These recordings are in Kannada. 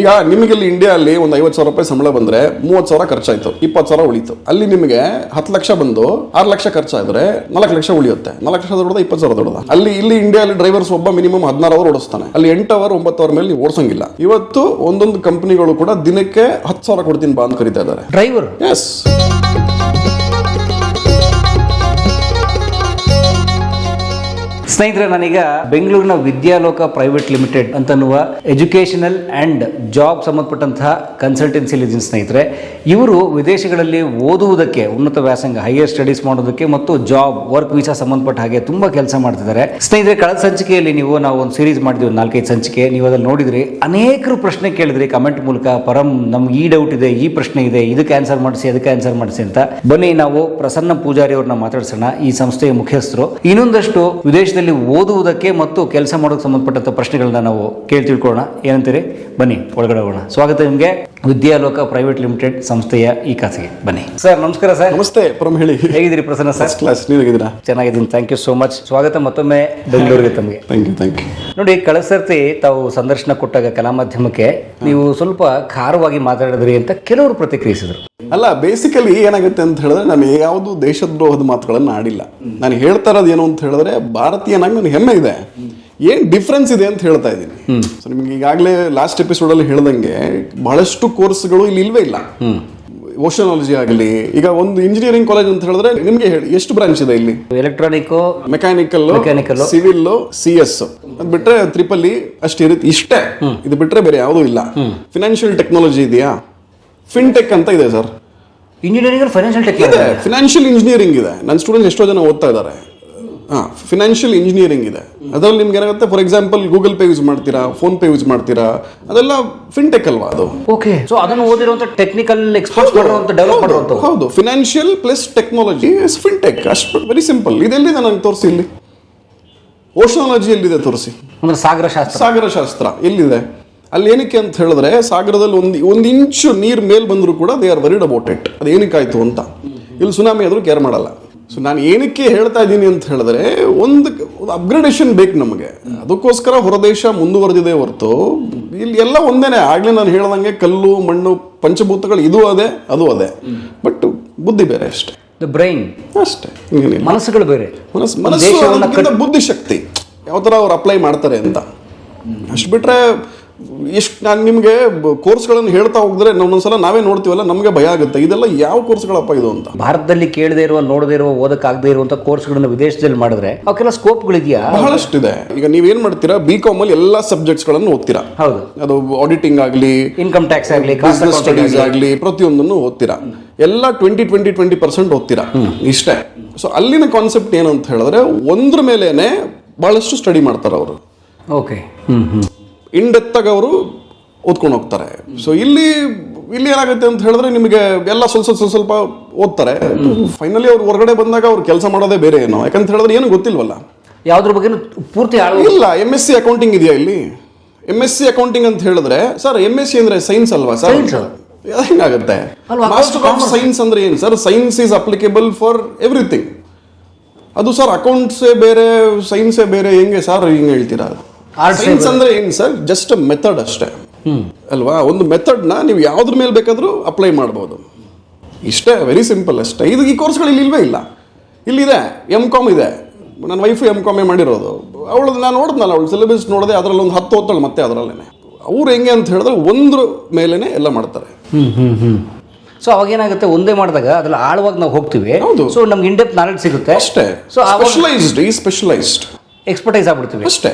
ಈಗ ನಿಮಗೆ ಇಲ್ಲಿ ಇಂಡಿಯಾದಲ್ಲಿ ಒಂದು ಐವತ್ತು ಸಾವಿರ ರೂಪಾಯಿ ಸಂಬಳ ಬಂದರೆ ಮೂವತ್ತು ಸಾವಿರ ಖರ್ಚಾಯಿತು ಇಪ್ಪತ್ತು ಸಾವಿರ ಉಳಿತು. ಅಲ್ಲಿ ನಿಮಗೆ ಹತ್ತು ಲಕ್ಷ ಬಂದು ಆರು ಲಕ್ಷ ಖರ್ಚಾದರೆ ನಾಲ್ಕು ಲಕ್ಷ ಉಳಿಯುತ್ತೆ. ನಾಲ್ಕು ಲಕ್ಷ ದೊಡ್ಡದ ಇಪ್ಪತ್ತು ಸಾವಿರ ದೊಡ್ಡದ. ಅಲ್ಲಿ ಇಲ್ಲಿ ಇಂಡಿಯಾದಲ್ಲಿ ಡ್ರೈವರ್ಸ್ ಒಬ್ಬ ಮಿನಿಮಮ್ ಹದಿನಾರು ಅವರ್ ಓಡಿಸ್ತಾನೆ. ಅಲ್ಲಿ ಎಂಟು ಅವರ್ ಒಂಬತ್ತು ಅವರ್ ಮೇಲೆ ನೀವು ಓಡಿಸಂಗಿಲ್ಲ. ಇವತ್ತು ಒಂದೊಂದು ಕಂಪನಿಗಳು ಕೂಡ ದಿನಕ್ಕೆ ಹತ್ತು ಸಾವಿರ ಕೊಡ್ತೀನಿ ಬಾ ಅಂತ ಕರಿತಾ ಇದ್ದಾರೆ. ಡ್ರೈವರ್ ಎಸ್ ಸ್ನೇಹಿತರೆ ನಾನೀಗ ಬೆಂಗಳೂರಿನ ವಿದ್ಯಾಲೋಕ ಪ್ರೈವೇಟ್ ಲಿಮಿಟೆಡ್ ಅಂತನ್ನುವ ಎಜುಕೇಷನಲ್ ಅಂಡ್ ಜಾಬ್ ಸಂಬಂಧಪಟ್ಟಂತಹ ಕನ್ಸಲ್ಟೆನ್ಸಿಲಿ ಸ್ನೇಹಿತರೆ. ಇವರು ವಿದೇಶಗಳಲ್ಲಿ ಓದುವುದಕ್ಕೆ, ಉನ್ನತ ವ್ಯಾಸಂಗ ಹೈಯರ್ ಸ್ಟಡೀಸ್ ಮಾಡೋದಕ್ಕೆ ಮತ್ತು ಜಾಬ್ ವರ್ಕ್ ವೀಸಾ ಸಂಬಂಧಪಟ್ಟ ಹಾಗೆ ತುಂಬಾ ಕೆಲಸ ಮಾಡ್ತಿದ್ದಾರೆ. ಸ್ನೇಹಿತರೆ, ಕಳೆದ ಸಂಚಿಕೆಯಲ್ಲಿ ನೀವು ನಾವು ಒಂದು ಸೀರೀಸ್ ಮಾಡಿದ್ವಿ ನಾಲ್ಕೈದು ಸಂಚಿಕೆ. ನೀವು ಅದ್ರಲ್ಲಿ ನೋಡಿದ್ರಿ, ಅನೇಕರು ಪ್ರಶ್ನೆ ಕೇಳಿದ್ರಿ ಕಮೆಂಟ್ ಮೂಲಕ, ಪರಂ, ನಮ್ಗೆ ಈ ಡೌಟ್ ಇದೆ, ಈ ಪ್ರಶ್ನೆ ಇದೆ, ಇದಕ್ಕೆ ಆನ್ಸರ್ ಮಾಡಿಸಿ, ಅದಕ್ಕೆ ಆನ್ಸರ್ ಮಾಡಿಸಿ ಅಂತ. ಬನ್ನಿ, ನಾವು ಪ್ರಸನ್ನ ಪೂಜಾರಿ ಅವ್ರನ್ನ ಮಾತಾಡ್ಸೋಣ, ಈ ಸಂಸ್ಥೆಯ ಮುಖ್ಯಸ್ಥರು. ಇನ್ನೊಂದಷ್ಟು ವಿದೇಶದಲ್ಲಿ ಓದುವುದಕ್ಕೆ ಮತ್ತು ಕೆಲಸ ಮಾಡೋಕೆ ಸಂಬಂಧಪಟ್ಟಂತ ಪ್ರಶ್ನೆಗಳನ್ನ ನಾವು ಕೇಳಿ ತಿಳ್ಕೊಳ್ಳೋಣ ಏನಂತೀರಿ? ಬನ್ನಿ, ಒಳಗಡೆ ಹೋಗೋಣ. ಸ್ವಾಗತ ನಿಮಗೆ. ವಿದ್ಯಾಲೋಕ ಪ್ರೈವೇಟ್ ಲಿಮಿಟೆಡ್ ಸಂಸ್ಥೆಯ ಈ ಖಾಸಗಿ. ಬನ್ನಿ. ಸರ್ ನಮಸ್ಕಾರ ಸರ್. ನಮಸ್ತೆ ಪ್ರಮ ಹೇಳಿ. ಹೇಗಿದ್ದೀರಿ ಪ್ರಸನ್ನ ಸರ್? ಕ್ಲಾಸ್ ನೀವಾಗಿದ್ದೀರಾ ಚೆನ್ನಾಗಿದ್ದೀನಿ. ಥ್ಯಾಂಕ್ ಯು ಸೋ ಮಚ್ ಸ್ವಾಗತ ಮತ್ತೊಮ್ಮೆ ಬೆಂಗಳೂರಿಗೆ ತಮಗೆ. ಥ್ಯಾಂಕ್ ಯು ಥ್ಯಾಂಕ್ ಯು ನೋಡಿ ಕಳೆದ ಸರ್ತಿ ತಾವು ಸಂದರ್ಶನ ಕೊಟ್ಟಾಗ ಕಲಾ ಮಾಧ್ಯಮಕ್ಕೆ ನೀವು ಸ್ವಲ್ಪ ಖಾರವಾಗಿ ಮಾತಾಡಿದ್ರಿ ಅಂತ ಕೆಲವರು ಪ್ರತಿಕ್ರಿಯಿಸಿದ್ರು. ಅಲ್ಲ ಬೇಸಿಕಲಿ ಏನಾಗುತ್ತೆ ಅಂತ ಹೇಳಿದ್ರೆ ನಾನು ಯಾವುದು ದೇಶದ್ರೋಹದ ಮಾತುಗಳನ್ನು ಆಡಿಲ್ಲ. ನಾನು ಹೇಳ್ತಾ ಇರೋದು ಏನು ಅಂತ ಹೇಳಿದ್ರೆ ಭಾರತೀಯನಾಗಿ ನನಗೆ ಹೆಮ್ಮೆ ಇದೆ. ಏನ್ ಡಿಫ್ರೆನ್ಸ್ ಇದೆ ಅಂತ ಹೇಳ್ತಾ ಇದ್ದೀನಿ. ಸೊ ನಿಮ್ಗೆ ಈಗಾಗಲೇ ಲಾಸ್ಟ್ ಎಪಿಸೋಡಲ್ಲಿ ಹೇಳ್ದಂಗೆ ಬಹಳಷ್ಟು ಕೋರ್ಸ್ಗಳು ಇಲ್ಲಿ ಇಲ್ವೇ ಇಲ್ಲ. ಓಷನಾಲಜಿ ಆಗಲಿ ಈಗ ಒಂದು ಇಂಜಿನಿಯರಿಂಗ್ ಕಾಲೇಜ್ ಅಂತ ಹೇಳಿದ್ರೆ ನಿಮ್ಗೆ ಹೇಳಿ ಎಷ್ಟು ಬ್ರಾಂಚ್ ಇದೆ ಇಲ್ಲಿ? Electronic mechanical mechanical civil C S ಅದ್ ಬಿಟ್ರೆ ತ್ರಿಪಲ್ಲಿ ಇ ಅಷ್ಟಿರುತ್ತೆ ಇಷ್ಟೇ. ಇದು ಬಿಟ್ರೆ ಬೇರೆ ಯಾವುದೂ ಇಲ್ಲ. ಫಿನಾನ್ಷಿಯಲ್ ಟೆಕ್ನಾಲಜಿ ಇದೆಯಾ? ಫಿನ್ಟೆಕ್ ಅಂತ ಇದೆ ಸರ್ ಇಂಜಿನಿಯರಿಂಗ್ ಫೈನಾನ್ಷಿಯಲ್ ಟೆಕ್ ಇದೆ ಫಿನಾನ್ಷಿಯಲ್ ಇಂಜಿನಿಯರಿಂಗ್ ಇದೆ. ನನ್ನ ಸ್ಟೂಡೆಂಟ್ಸ್ ಎಷ್ಟೋ ಜನ ಓದ್ತಾ ಇದ್ದಾರೆ. ಹಾ ಫಿನಾನ್ಷಿಯಲ್ ಇಂಜಿನಿಯರಿಂಗ್ ಇದೆ. ಅದರಲ್ಲಿ ನಿಮ್ಗೆ ಏನಾಗುತ್ತೆ? For example Google Pay use ಮಾಡ್ತೀರಾ ಫೋನ್ ಪೇ ಯೂಸ್ ಮಾಡ್ತೀರಾ ಅದೆಲ್ಲ ಫಿನ್ಟೆಕ್ ಅಲ್ವಾ ಅದು? ಓಕೆ ಸೊ ಅದನ್ನು ಓದಿರುವಂತ ಟೆಕ್ನಿಕಲ್ ಎಕ್ಸ್ಪರ್ಟ್ ಮಾಡಿರುವಂತ ಡೆವಲಪ್ ಮಾಡಿರುವಂತ ಹೌದು ಫಿನಾನ್ಷಿಯಲ್ ಪ್ಲಸ್ ಟೆಕ್ನಾಲಜಿ ಫಿನ್ಟೆಕ್ ಅಷ್ಟು ವೆರಿ ಸಿಂಪಲ್ ಇದೆಲ್ಲಿದೆ ನನಗೆ ತೋರಿಸಿ ಇಲ್ಲಿ? ಓಷನಾಲಜಿ ಎಲ್ಲಿದೆ ತೋರಿಸಿ? ಅಂದ್ರೆ ಸಾಗರ ಶಾಸ್ತ್ರ. ಸಾಗರ ಶಾಸ್ತ್ರ. ಎಲ್ಲಿದೆ? ಅಲ್ಲಿ ಏನಕ್ಕೆ ಅಂತ ಹೇಳಿದ್ರೆ ಸಾಗರದಲ್ಲಿ ಒಂದು ಒಂದು ಇಂಚು ನೀರು ಮೇಲೆ ಬಂದರೂ ಕೂಡ they are worried about it ಅದು ಏನಕ್ಕಾಯ್ತು ಅಂತ. ಇಲ್ಲಿ ಸುನಾಮಿ ಆದರೂ ಕೇರ್ ಮಾಡಲ್ಲ. ಸೊ ನಾನು ಏನಕ್ಕೆ ಹೇಳ್ತಾ ಇದ್ದೀನಿ ಅಂತ ಹೇಳಿದ್ರೆ ಒಂದು ಅಪ್ಗ್ರೇಡೇಷನ್ ಬೇಕು ನಮಗೆ. ಅದಕ್ಕೋಸ್ಕರ ಹೊರದೇಶ ಮುಂದುವರೆದಿದೆ ಹೊರತು ಇಲ್ಲಿ ಎಲ್ಲ ಒಂದೇನೆ. ಆಗ್ಲೇ ನಾನು ಹೇಳ್ದಂಗೆ ಕಲ್ಲು ಮಣ್ಣು ಪಂಚಭೂತಗಳು ಇದು ಅದೇ ಅದು ಅದೇ. ಬಟ್ ಬುದ್ಧಿ ಬೇರೆ ಅಷ್ಟೇ. ದ ಬ್ರೈನ್ ಅಷ್ಟೇ. ಇನ್ನೇನಿಲ್ಲ ಮನಸ್ಸುಗಳು ಬೇರೆ. ಮನಸ್ಸು ಮನಸ್ಸು ದೇಶವನ್ನ ಅದಕ್ಕಿಂತ ಬುದ್ಧಿಶಕ್ತಿ. ಯಾವ ಥರ ಅವ್ರು ಅಪ್ಲೈ ಮಾಡ್ತಾರೆ ಅಂತ. ಅಷ್ಟು ಬಿಟ್ರೆ ಎಷ್ಟು ನಾನು ನಿಮಗೆ ಕೋರ್ಸ್ಗಳನ್ನು ಹೇಳ್ತಾ ಹೋಗಿದ್ರೆ ಒಂದೊಂದ್ಸಲ ನಾವೇ ನೋಡ್ತೀವಲ್ಲ ನಮಗೆ ಭಯ ಆಗುತ್ತೆ. ಇದೆಲ್ಲ ಯಾವ ಕೋರ್ಸ್ಗಳಪ್ಪ ಇದು ಅಂತ? ಭಾರತದಲ್ಲಿ ಕೇಳದೇ ಇರುವ ನೋಡದೇ ಇರುವ ಓದಕ್ಕಾಗದೇ ಇರುವಂಥ ಕೋರ್ಸ್ಗಳನ್ನ ವಿದೇಶದಲ್ಲಿ ಮಾಡಿದ್ರೆ ಅವಕ್ಕೆಲ್ಲ ಸ್ಕೋಪ್ಗಳಿದೆಯಾ? ಬಹಳಷ್ಟಿದೆ. ಈಗ ನೀವೇನು ಮಾಡ್ತೀರಾ ಬಿ ಕಾಮ್ ಅಲ್ಲಿ ಎಲ್ಲ ಸಬ್ಜೆಕ್ಟ್ಸ್ಗಳನ್ನು ಓದ್ತೀರಾ? ಹೌದು. ಅದು ಆಡಿಟಿಂಗ್ ಆಗಲಿ ಇನ್ಕಮ್ ಟ್ಯಾಕ್ಸ್ ಆಗಲಿ ಬಿಸ್ನೆಸ್ ಸ್ಟಡೀಸ್ ಆಗಲಿ. ಪ್ರತಿಯೊಂದನ್ನು ಓದ್ತೀರಾ? ಎಲ್ಲ ಟ್ವೆಂಟಿ ಟ್ವೆಂಟಿ ಟ್ವೆಂಟಿ ಪರ್ಸೆಂಟ್ ಓದ್ತೀರಾ? ಇಷ್ಟೇ. ಸೊ ಅಲ್ಲಿನ ಕಾನ್ಸೆಪ್ಟ್ ಏನು ಅಂತ ಹೇಳಿದ್ರೆ ಒಂದ್ರ ಮೇಲೇನೆ ಬಹಳಷ್ಟು ಸ್ಟಡಿ ಮಾಡ್ತಾರೆ ಅವರು ಓಕೆ ಹ್ಞೂ ಹ್ಮ್. ಇನ್ ಡೆತ್ತಾಗಿ ಅವರು ಓದ್ಕೊಂಡು ಹೋಗ್ತಾರೆ. ಸೊ ಇಲ್ಲಿ ಇಲ್ಲಿ ಏನಾಗುತ್ತೆ ಅಂತ ಹೇಳಿದ್ರೆ ನಿಮಗೆ ಎಲ್ಲ ಸ್ವಲ್ಪ ಸ್ವಲ್ಪ ಸ್ವಲ್ಪ ಸ್ವಲ್ಪ ಓದ್ತಾರೆ. ಫೈನಲಿ ಅವ್ರು ಹೊರಗಡೆ ಬಂದಾಗ ಅವ್ರು ಕೆಲಸ ಮಾಡೋದೇ ಬೇರೆ ಏನೋ. ಯಾಕಂತ ಹೇಳಿದ್ರೆ ಏನು ಗೊತ್ತಿಲ್ವಲ್ಲ. ಯಾವ್ದ್ರ ಬಗ್ಗೆ ಪೂರ್ತಿ ಇಲ್ಲ ಎಂ ಎಸ್ ಸಿ ಅಕೌಂಟಿಂಗ್ ಇದೆಯಾ ಇಲ್ಲಿ? ಎಂ ಎಸ್ ಸಿ ಅಕೌಂಟಿಂಗ್ ಅಂತ ಹೇಳಿದ್ರೆ ಸರ್ ಎಂ ಎಸ್ ಸಿ ಅಂದ್ರೆ ಸೈನ್ಸ್ ಅಲ್ವಾ ಸರ್. ಹೆಂಗಾಗುತ್ತೆ? ಮಾಸ್ಟರ್ ಆಫ್ ಸೈನ್ಸ್ ಅಂದ್ರೆ ಏನು? Sir science is applicable for everything ಅದು ಸರ್ ಅಕೌಂಟ್ಸೇ ಬೇರೆ ಸೈನ್ಸೇ ಬೇರೆ ಹೆಂಗೆ ಸರ್ ಹಿಂಗೆ ಹೇಳ್ತೀರಾ? ಸೈನ್ಸ್ ಅಂದ್ರೆ ಏನು ಸರ್? ಜಸ್ಟ್ ಮೆಥಡ್ ಅಷ್ಟೇ. ಅಲ್ವಾ? ಒಂದು ಮೆಥಡ್ನ ನೀವು ಯಾವ್ದ್ರ ಮೇಲೆ ಬೇಕಾದರೂ ಅಪ್ಲೈ ಮಾಡ್ಬೋದು. ಇಷ್ಟೇ ವೆರಿ ಸಿಂಪಲ್ ಅಷ್ಟೇ. ಇದು ಈ ಕೋರ್ಸ್ಗಳು ಇಲ್ಲಿ ಇಲ್ವೇ ಇಲ್ಲ. ಇಲ್ಲಿದೆ ಎಂ ಕಾಮ್ ಇದೆ. ನನ್ನ ವೈಫ್ ಎಂ ಕಾಮೇ ಮಾಡಿರೋದು. ಅವಳದು ನಾನು ನೋಡಿದ್ನಲ್ಲ ಅವಳು ಸಿಲೆಬಸ್ ನೋಡಿದೆ ಅದರಲ್ಲಿ ಒಂದು ಹತ್ತು ಓದ್ತಾಳೆ ಮತ್ತೆ ಅದರಲ್ಲೇ ಅವ್ರು ಹೆಂಗೆ ಅಂತ ಹೇಳಿದ್ರೆ ಒಂದ್ರ ಮೇಲೇನೆ ಎಲ್ಲ ಮಾಡ್ತಾರೆ. ಸೊ ಅವಾಗ ಏನಾಗುತ್ತೆ? ಒಂದೇ ಮಾಡಿದಾಗ ಅದ್ರಲ್ಲಿ ಆಳವಾಗಿ ನಾವು ಹೋಗ್ತೀವಿ. ಹೌದು. ಸೊ ನಮ್ಗೆ ಇಂಡೆಪ್ ನಾಲೆಡ್ಜ್ ಸಿಗುತ್ತೆ. ಅಷ್ಟೇ. ಸೊ ಸ್ಪೆಷಲೈಸ್ಡ್ ಈ ಸ್ಪೆಷಲೈಸ್ಡ್ ಎಕ್ಸ್ಪರ್ಟೈಸ್ ಆಗ್ಬಿಡ್ತೀವಿ. ಅಷ್ಟೇ.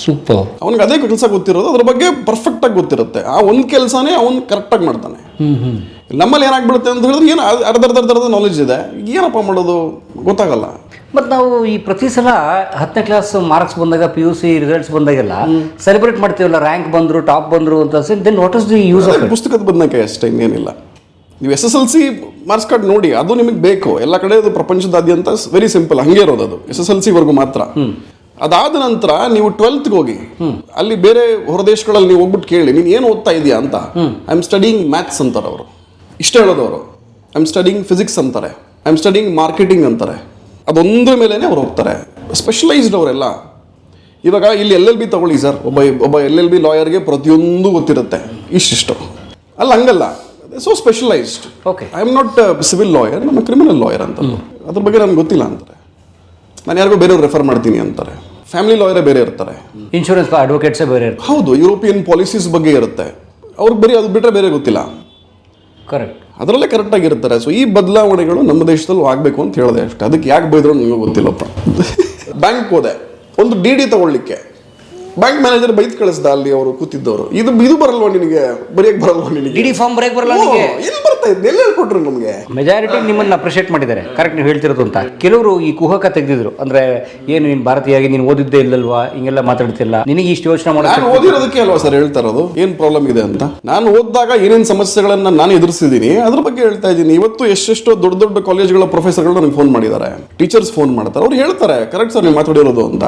ಸೂಪರ್ ಅವನಿಗೆ ಅದೇ ಕೆಲಸ ಗೊತ್ತಿರೋದು ಅದ್ರ ಬಗ್ಗೆ ಪರ್ಫೆಕ್ಟ್ ಆಗಿ ಗೊತ್ತಿರುತ್ತೆ. ಆ ಒಂದು ಕೆಲಸನೇ ಅವನು ಕರೆಕ್ಟಾಗಿ ಮಾಡ್ತಾನೆ. ನಮ್ಮಲ್ಲಿ ಏನಾಗ್ಬಿಡುತ್ತೆ ಅಂತ ಹೇಳಿದ್ರೆ ಏನು ಅರ್ಧ ಅರ್ಧ ಅರ್ಧ ಅರ್ಧ ನಾಲೆಜ್ ಇದೆ. ಏನಪ್ಪ ಮಾಡೋದು? ಗೊತ್ತಾಗಲ್ಲ. ಮತ್ತೆ ನಾವು ಈ ಪ್ರತಿ ಸಲ ಹತ್ತನೇ ಕ್ಲಾಸ್ ಮಾರ್ಕ್ಸ್ ಬಂದಾಗ ಪಿ ಯು ಸಿ ರಿಸಲ್ಟ್ಸ್ ಬಂದಾಗೆಲ್ಲ ಸೆಲೆಬ್ರೇಟ್ ಮಾಡ್ತೀವಲ್ಲ ರ್ಯಾಂಕ್ ಬಂದ್ರು ಟಾಪ್ ಬಂದ್ರು ಅಂತ then what is the use of ಪುಸ್ತಕದ ಬಂದಾಗ ಅಷ್ಟೇ ಇನ್ನೇನಿಲ್ಲ. ನೀವು S S L C marks card ನೋಡಿ ಅದು ನಿಮಗೆ ಬೇಕು. ಎಲ್ಲ ಕಡೆ ಅದು ಪ್ರಪಂಚದಾದ್ಯಂತ ವೆರಿ ಸಿಂಪಲ್ ಹಂಗೆ ಇರೋದು ಅದು. ಎಸ್ ಎಸ್ ಎಲ್ ಸಿವರೆಗೂ ಮಾತ್ರ. ಅದಾದ ನಂತರ ನೀವು ಟ್ವೆಲ್ತ್ಗೆ ಹೋಗಿ. ಅಲ್ಲಿ ಬೇರೆ ಹೊರದೇಶಗಳಲ್ಲಿ ನೀವು ಹೋಗ್ಬಿಟ್ಟು ಕೇಳಿ ನೀನು ಏನು ಓದ್ತಾ ಇದೆಯಾ ಅಂತ. ಐ ಆಮ್ ಸ್ಟಡಿಂಗ್ ಮ್ಯಾಥ್ಸ್ ಅಂತಾರೆ ಅವರು. ಇಷ್ಟ ಹೇಳೋದು ಅವರು ಐ ಆಮ್ ಸ್ಟಡಿಂಗ್ ಫಿಸಿಕ್ಸ್ ಅಂತಾರೆ. ಐ ಆಮ್ ಸ್ಟಡಿಂಗ್ ಮಾರ್ಕೆಟಿಂಗ್ ಅಂತಾರೆ. ಅದೊಂದ್ರ ಮೇಲೇ ಅವ್ರು ಹೋಗ್ತಾರೆ. ಸ್ಪೆಷಲೈಸ್ಡ್ ಅವರೆಲ್ಲ. ಇವಾಗ ಇಲ್ಲಿ ಎಲ್ ಎಲ್ ಬಿ ತಗೊಳ್ಳಿ ಸರ್. ಒಬ್ಬ ಒಬ್ಬ ಎಲ್ ಎಲ್ ಬಿ ಲಾಯರ್ಗೆ ಪ್ರತಿಯೊಂದು ಗೊತ್ತಿರುತ್ತೆ. ಇಷ್ಟಿಷ್ಟು. ಅಲ್ಲ ಹಂಗಲ್ಲ. So specialised okay I am not civil lawyer ನಮ್ಮ ಕ್ರಿಮಿನಲ್ ಲಾಯರ್ ಅಂತ ಅದ್ರ ಬಗ್ಗೆ ನನಗೆ ಗೊತ್ತಿಲ್ಲ ಅಂತಾರೆ. ನಾನು ಯಾರಿಗೂ ಬೇರೆಯವ್ರು ರೆಫರ್ ಮಾಡ್ತೀನಿ ಅಂತಾರೆ. ಫ್ಯಾಮಿಲಿ ಲಾಯರೇ ಬೇರೆ ಇರ್ತಾರೆ. ಇನ್ಶೂರೆನ್ಸ್ ಅಡ್ವೊಕೇಟ್ಸೇ ಬೇರೆ ಇರ್ತಾರೆ. ಹೌದು ಯುರೋಪಿಯನ್ ಪಾಲಿಸೀಸ್ ಬಗ್ಗೆ ಇರುತ್ತೆ. ಅವ್ರಿಗೆ ಬರೀ ಅದು ಬಿಟ್ಟರೆ ಬೇರೆ ಗೊತ್ತಿಲ್ಲ. ಕರೆಕ್ಟ್ ಅದರಲ್ಲೇ ಕರೆಕ್ಟಾಗಿ ಇರ್ತಾರೆ ಸೊ ಈ ಬದಲಾವಣೆಗಳು ನಮ್ಮ ದೇಶದಲ್ಲೂ ಆಗಬೇಕು ಅಂತ ಹೇಳಿದೆ ಅಷ್ಟೇ. ಅದಕ್ಕೆ ಯಾಕೆ ಬೈದ್ರು ನನಗೆ ಗೊತ್ತಿಲ್ಲಪ್ಪ ಬ್ಯಾಂಕ್ ಹೋದೆ. ಒಂದು ಡಿ ಡಿ ತಗೊಳ್ಳಿಕ್ಕೆ. ಬ್ಯಾಂಕ್ ಮ್ಯಾನೇಜರ್ ಬೈದ್ ಕಳಿಸ್ದ ಅಲ್ಲಿ ಅವರು ಕೂತಿದ್ದವರು. ಇದು ಇದು ಬರಲ್ವಾ ನಿನಗೆ? ಬರೆಯಕ್ ಬರಲ್ವಾ ನಿನಗೆ? ಡಿ ಡಿ ಫಾರ್ಮ್ ಬರೆಯಕ್ ಬರಲ್ಲ ಓ, ನಿಮಗೆ ಎಲ್ಲಿ ಬರ್ತಾ ಇದ್ದ ಎಲ್ಲಿ ಹೇಳ್ಕೊಟ್ರು ನಮಗೆ? ಮೆಜಾರಿಟಿ ನಿಮ್ಮನ್ನ ಅಪ್ರಿಷಿಯೇಟ್ ಮಾಡಿದ್ದಾರೆ. ಕರೆಕ್ಟ್ ನೀವು ಹೇಳ್ತಿರೋದು ಅಂತ. ಕೆಲವರು ಈ ಕುಹಕ ತೆಗೆದಿದ್ರು. ಅಂದ್ರೆ ಏನು ನೀನ್ ಭಾರತೀಯಾಗಿ ನೀನು ಓದಿದ್ದೇ ಇಲ್ಲಲ್ವಾ? ಹಿಂಗೆಲ್ಲ ಮಾತಾಡ್ತಿಲ್ಲ. ನಿನಗೆ ಇಷ್ಟು ಯೋಚನೆ ನಾನು ಮಾಡೋದು ಓದಿರೋದಕ್ಕೆ ಅಲ್ವಾ ಸರ್ ಹೇಳ್ತಾ ಇರೋದು? ಏನ್ ಪ್ರಾಬ್ಲಮ್ ಇದೆ ಅಂತ? ನಾನು ಓದಿದಾಗ ಏನೇನು ಸಮಸ್ಯೆಗಳನ್ನ ನಾನು ಎದುರಿಸಿದ್ದೀನಿ ಅದ್ರ ಬಗ್ಗೆ ಹೇಳ್ತಾ ಇದ್ದೀನಿ. ಇವತ್ತು ಎಷ್ಟೆಷ್ಟೋ ದೊಡ್ಡ ದೊಡ್ಡ ಕಾಲೇಜ್ಗಳ ಪ್ರೊಫೆಸರ್ಗಳು ನನಗೆ ಫೋನ್ ಮಾಡಿದ್ದಾರೆ. ಟೀಚರ್ಸ್ ಫೋನ್ ಮಾಡ್ತಾರೆ. ಅವ್ರು ಹೇಳ್ತಾರೆ ಕರೆಕ್ಟ್ ಸರ್ ನೀವು ಮಾತಾಡಿರೋದು ಅಂತ.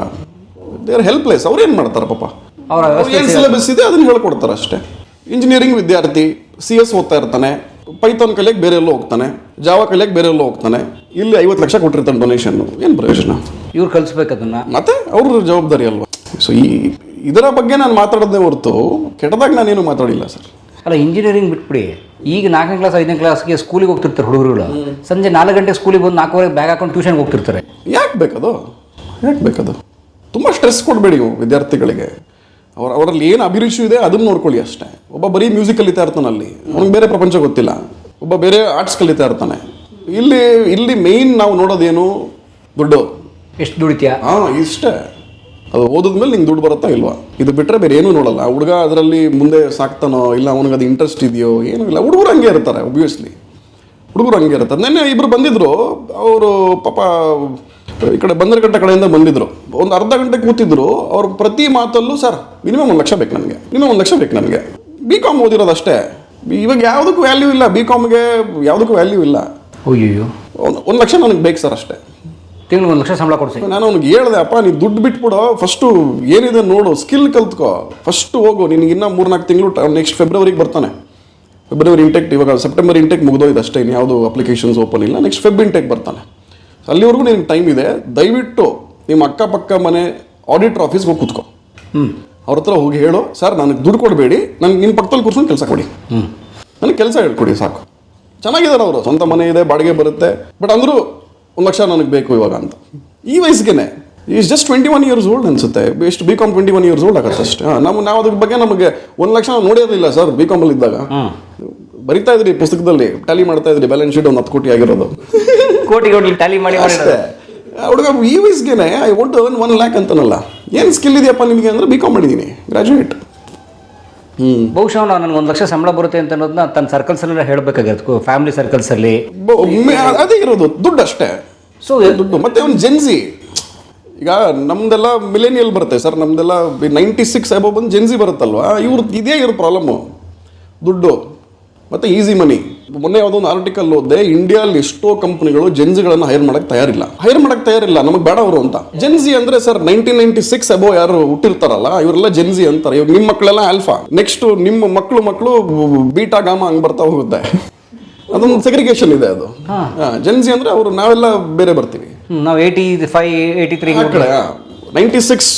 ದೇ ಆರ್ ಹೆಲ್ಪ್ಲೆಸ್ ಅವ್ರು ಏನು ಮಾಡ್ತಾರೆ ಪಾಪ? ಏನು ಸಿಲೆಬಸ್ ಇದೆ ಅದನ್ನ ಹೇಳ್ಕೊಡ್ತಾರೆ ಅಷ್ಟೇ. ಇಂಜಿನಿಯರಿಂಗ್ ವಿದ್ಯಾರ್ಥಿ ಸಿ ಎಸ್ ಓದ್ತಾ ಇರ್ತಾನೆ ಪೈಥಾನ್ ಕಲಿಯಕ್ಕೆ ಬೇರೆ ಎಲ್ಲೋ ಹೋಗ್ತಾನೆ ಜಾವ ಕಲಿಯಕ್ಕೆ ಬೇರೆ ಎಲ್ಲೋ ಹೋಗ್ತಾನೆ ಇಲ್ಲಿ ಐವತ್ತು ಲಕ್ಷ ಕೊಟ್ಟಿರ್ತಾನೆ ಡೊನೇಷನ್ ಏನು ಪ್ರಯೋಜನ? ಇವ್ರು ಕಲಿಸ್ಬೇಕು ಅದನ್ನ. ಮತ್ತೆ ಅವ್ರ ಜವಾಬ್ದಾರಿ ಅಲ್ವಾ? ಸೊ ಈ ಇದರ ಬಗ್ಗೆ ನಾನು ಮಾತಾಡೋದೇ ಹೊರತು ಕೆಟ್ಟದಾಗ ನಾನೇನು ಮಾತಾಡಿಲ್ಲ ಸರ್. ಅಲ್ಲ ಇಂಜಿನಿಯರಿಂಗ್ ಬಿಟ್ಬಿಡಿ. ಈಗ ನಾಲ್ಕನೇ ಕ್ಲಾಸ್ ಐದನೇ ಕ್ಲಾಸ್ಗೆ ಸ್ಕೂಲಿಗೆ ಹೋಗ್ತಿರ್ತಾರೆ ಹುಡುಗರುಗಳು. ಸಂಜೆ ನಾಲ್ಕು ಗಂಟೆ ಸ್ಕೂಲಿಗೆ ಬಂದು ನಾಲ್ಕೂವರೆಗೆ ಬ್ಯಾಗ್ ಹಾಕೊಂಡು ಟ್ಯೂಷನ್ಗೆ ಹೋಗ್ತಿರ್ತಾರೆ. ಯಾಕೆ ಬೇಕದು? ಯಾಕೆ ಬೇಕದು? ತುಂಬ ಸ್ಟ್ರೆಸ್ ಕೊಡಬೇಡಿ ನೀವು ವಿದ್ಯಾರ್ಥಿಗಳಿಗೆ. ಅವ್ರ ಅವರಲ್ಲಿ ಏನು ಅಭಿರುಚಿ ಇದೆ ಅದನ್ನು ನೋಡ್ಕೊಳ್ಳಿ ಅಷ್ಟೇ. ಒಬ್ಬ ಬರೀ ಮ್ಯೂಸಿಕ್ ಕಲಿತಾ ಇರ್ತಾನೆ ಅಲ್ಲಿ ಅವ್ನಿಗೆ ಬೇರೆ ಪ್ರಪಂಚ ಗೊತ್ತಿಲ್ಲ. ಒಬ್ಬ ಬೇರೆ ಆರ್ಟ್ಸ್ ಕಲಿತಾ ಇರ್ತಾನೆ. ಇಲ್ಲಿ ಇಲ್ಲಿ ಮೇಯ್ನ್ ನಾವು ನೋಡೋದೇನು ದುಡ್ಡು. ಎಷ್ಟು ದುಡಿತೀಯ? ಹಾಂ ಇಷ್ಟೇ. ಅದು ಓದಿದ್ಮೇಲೆ ನಿಂಗೆ ದುಡ್ಡು ಬರುತ್ತಾ ಇಲ್ವಾ? ಇದು ಬಿಟ್ಟರೆ ಬೇರೆ ಏನೂ ನೋಡಲ್ಲ. ಹುಡುಗ ಅದರಲ್ಲಿ ಮುಂದೆ ಸಾಕ್ತಾನೋ ಇಲ್ಲ ಅವನಿಗೆ ಅದು ಇಂಟ್ರೆಸ್ಟ್ ಇದೆಯೋ ಏನೂ ಇಲ್ಲ. ಹುಡುಗರು ಹಂಗೆ ಇರ್ತಾರೆ ಒಬ್ವಿಯಸ್ಲಿ ಹುಡುಗರು ಹಂಗೆ ಇರ್ತಾರೆ. ನೆನ್ನೆ ಇಬ್ಬರು ಬಂದಿದ್ರು ಅವರು ಪಾಪ ಈ ಕಡೆ ಬಂದರಗಟ್ಟ ಕಡೆಯಿಂದ ಬಂದಿದ್ರು. ಒಂದು ಅರ್ಧ ಗಂಟೆ ಕೂತಿದ್ರು. ಅವ್ರ ಪ್ರತಿ ಮಾತಲ್ಲೂ ಸರ್ ಮಿನಿಮಮ್ ಒಂದು ಲಕ್ಷ ಬೇಕು ನನಗೆ. ಮಿನಿಮಮ್ ಒಂದು ಲಕ್ಷ ಬೇಕು ನನಗೆ. ಬಿ ಕಾಮ್ ಓದಿರೋದು ಅಷ್ಟೇ ಇವಾಗ ಯಾವುದಕ್ಕೂ ವ್ಯಾಲ್ಯೂ ಇಲ್ಲ. ಬಿ ಕಾಮ್ಗೆ ಯಾವುದಕ್ಕೂ ವ್ಯಾಲ್ಯೂ ಇಲ್ಲ. ಅಯ್ಯೋ ಒಂದು ಒಂದು ಲಕ್ಷ ನನಗೆ ಬೇಕು ಸರ್ ಅಷ್ಟೇ. ತಿಂಗಳು ಒಂದು ಲಕ್ಷ ಸಂಬಳ ಕೊಡ್ಸಿ. ನಾನು ಅವ್ನಿಗೆ ಹೇಳ್ದೆ ಅಪ್ಪ ನೀನು ದುಡ್ಡು ಬಿಟ್ಬಿಡು. ಫಸ್ಟು ಏನಿದೆ ನೋಡು. ಸ್ಕಿಲ್ ಕಲ್ತ್ಕೋ. ಫಸ್ಟು ಹೋಗು. ನಿನಗೆ ಇನ್ನೂ ಮೂರ್ನಾಲ್ಕು ತಿಂಗಳು ನೆಕ್ಸ್ಟ್ ಫೆಬ್ರವರಿಗೆ ಬರ್ತಾನೆ. ಫೆಬ್ರವರಿ ಇಂಟೆಕ್ ಇವಾಗ ಸೆಪ್ಟೆಂಬರ್ ಇಂಟೆಕ್ ಮುಗಿದೋಯ್ತು ಅಷ್ಟೇ ಇನ್ನು ಯಾವುದು ಅಪ್ಲಿಕೇಶನ್ಸ್ ಓಪನ್ ಇಲ್ಲ. ನೆಕ್ಸ್ಟ್ ಫೆಬ್ ಇಂಟೆಕ್ ಬರ್ತಾನೆ. ಅಲ್ಲಿವರೆಗೂ ನಿನಗೆ ಟೈಮ್ ಇದೆ ದಯವಿಟ್ಟು ನಿಮ್ಮ ಅಕ್ಕಪಕ್ಕ ಮನೆ ಆಡಿಟರ್ ಆಫೀಸ್ಗೆ ಹೋಗಿ ಕೂತ್ಕೋ. ಹ್ಞೂ ಅವ್ರ ಹತ್ರ ಹೋಗಿ ಹೇಳು ಸರ್ ನನಗೆ ದುಡ್ಡು ಕೊಡಬೇಡಿ ನನಗೆ ನಿಮ್ಮ ಪಕ್ಕದಲ್ಲಿ ಕೂರ್ಸ್ಕೊಂಡು ಕೆಲಸ ಕೊಡಿ. ಹ್ಞೂ ನನಗೆ ಕೆಲಸ ಹೇಳ್ಕೊಡಿ ಸಾಕು. ಚೆನ್ನಾಗಿದ್ದಾರೆ ಅವರು ಸ್ವಂತ ಮನೆ ಇದೆ ಬಾಡಿಗೆ ಬರುತ್ತೆ ಬಟ್ ಅಂದರೂ ಒಂದು ಲಕ್ಷ ನನಗೆ ಬೇಕು ಇವಾಗ ಅಂತ. ಈ ವಯಸ್ಸಿಗೆ is just twenty one years old ಅನ್ಸುತ್ತೆ. ಎಷ್ಟು B com twenty one years old ಆಗುತ್ತೆ ಅಷ್ಟೇ. ನಮ್ಮ ನಾವು ಅದ್ರ ಬಗ್ಗೆ ನಮಗೆ ಒಂದು ಲಕ್ಷ ನೋಡಿರಲಿಲ್ಲ ಸರ್ ಬಿ ಕಾಮಲ್ಲಿ ಇದ್ದಾಗ. ಬರಿತಾ ಇದ್ರಿ ಪುಸ್ತಕದಲ್ಲಿ ಟ್ಯಾಲಿ ಮಾಡ್ತಾ ಇದ್ರಿ ಬ್ಯಾಲೆನ್ಸ್ ಶೀಟ್ ಒಂದು ಹತ್ತು ಕೋಟಿ ಆಗಿರೋದು. ಕೋಟಿ ಕೋಟಿ ಟ್ಯಾಲಿ ಮಾಡಿ ಅಷ್ಟೇ. ಹುಡುಗ ಈ ವಯಸ್ಸಿಗೆ I want earn one lakh ಅಂತನಲ್ಲ. ಏನು ಸ್ಕಿಲ್ ಇದೆಯಪ್ಪ ನಿಮಗೆ ಅಂದ್ರೆ ಬಿ ಕಾಮ್ ಮಾಡಿದ್ದೀನಿ ಗ್ರಾಜುಯೇಟ್ ಹ್ಞೂ ಬಹುಶಃ ನಾನು ನನಗೆ ಒಂದು ಲಕ್ಷ ಸಂಬಳ ಬರುತ್ತೆ ಅಂತ ಅನ್ನೋದನ್ನ ತನ್ನ ಸರ್ಕಲ್ಸಲ್ಲೆಲ್ಲ ಹೇಳಬೇಕಾಗಿತ್ತು ಫ್ಯಾಮಿಲಿ ಸರ್ಕಲ್ಸಲ್ಲಿ ಅದೇ ಇರೋದು ದುಡ್ಡು ಅಷ್ಟೇ. ಸೊ ದುಡ್ಡು. ಮತ್ತೆ ಒಂದು ಜೆನ್ಸಿ ಈಗ ನಮ್ದೆಲ್ಲ ಮಿಲೇನಿಯಲ್ ಬರುತ್ತೆ ಸರ್ ನಮ್ದೆಲ್ಲ ನೈಂಟಿ ಸಿಕ್ಸ್ ಅಬೋ ಬಂದು ಜೆನ್ಸಿ ಬರುತ್ತಲ್ವಾ? ಇವ್ರದ್ದು ಇದೇ ಇರೋ ಪ್ರಾಬ್ಲಮ್ಮು ದುಡ್ಡು. ಮತ್ತೆ ಈಸಿ ಮನಿ ಮೊನ್ನೆ ಯಾವುದೋ ಒಂದು ಆರ್ಟಿಕಲ್ ಓದಿದೆ ಇಂಡಿಯಾದಲ್ಲಿ ಎಷ್ಟೋ ಕಂಪನಿಗಳು ಜೆನ್ಸ್ಗಳನ್ನು ಹೈರ್ ಮಾಡಕ್ಕೆ ತಯಾರಿಲ್ಲ. ಹೈರ್ ಮಾಡಕ್ಕೆ ತಯಾರಿಲ್ಲ ನಮಗೆ ಬೇಡ ಅವರು ಅಂತ. ಜೆನ್ಸಿ ಅಂದ್ರೆ sir nineteen ninety six above ಯಾರು ಹುಟ್ಟಿರ್ತಾರಲ್ಲ ಇವರೆಲ್ಲ ಜೆನ್ಸಿ ಅಂತಾರೆ. ಇವಾಗ ನಿಮ್ಮ ಮಕ್ಕಳೆಲ್ಲ ಆಲ್ಫಾ ನೆಕ್ಸ್ಟ್ ನಿಮ್ಮ ಮಕ್ಕಳು ಮಕ್ಕಳು ಬೀಟಾ ಗಾಮ ಹಂಗ್ ಬರ್ತಾ ಹೋಗುತ್ತೆ. ಅದೊಂದು ಸೆಗ್ರಿಗೇಷನ್ ಇದೆ ಅದು. ಜೆನ್ಸಿ ಅಂದ್ರೆ ಅವರು ನಾವೆಲ್ಲ ಬೇರೆ ಬರ್ತೀವಿ. ನಾವು eighty five eighty three ninety six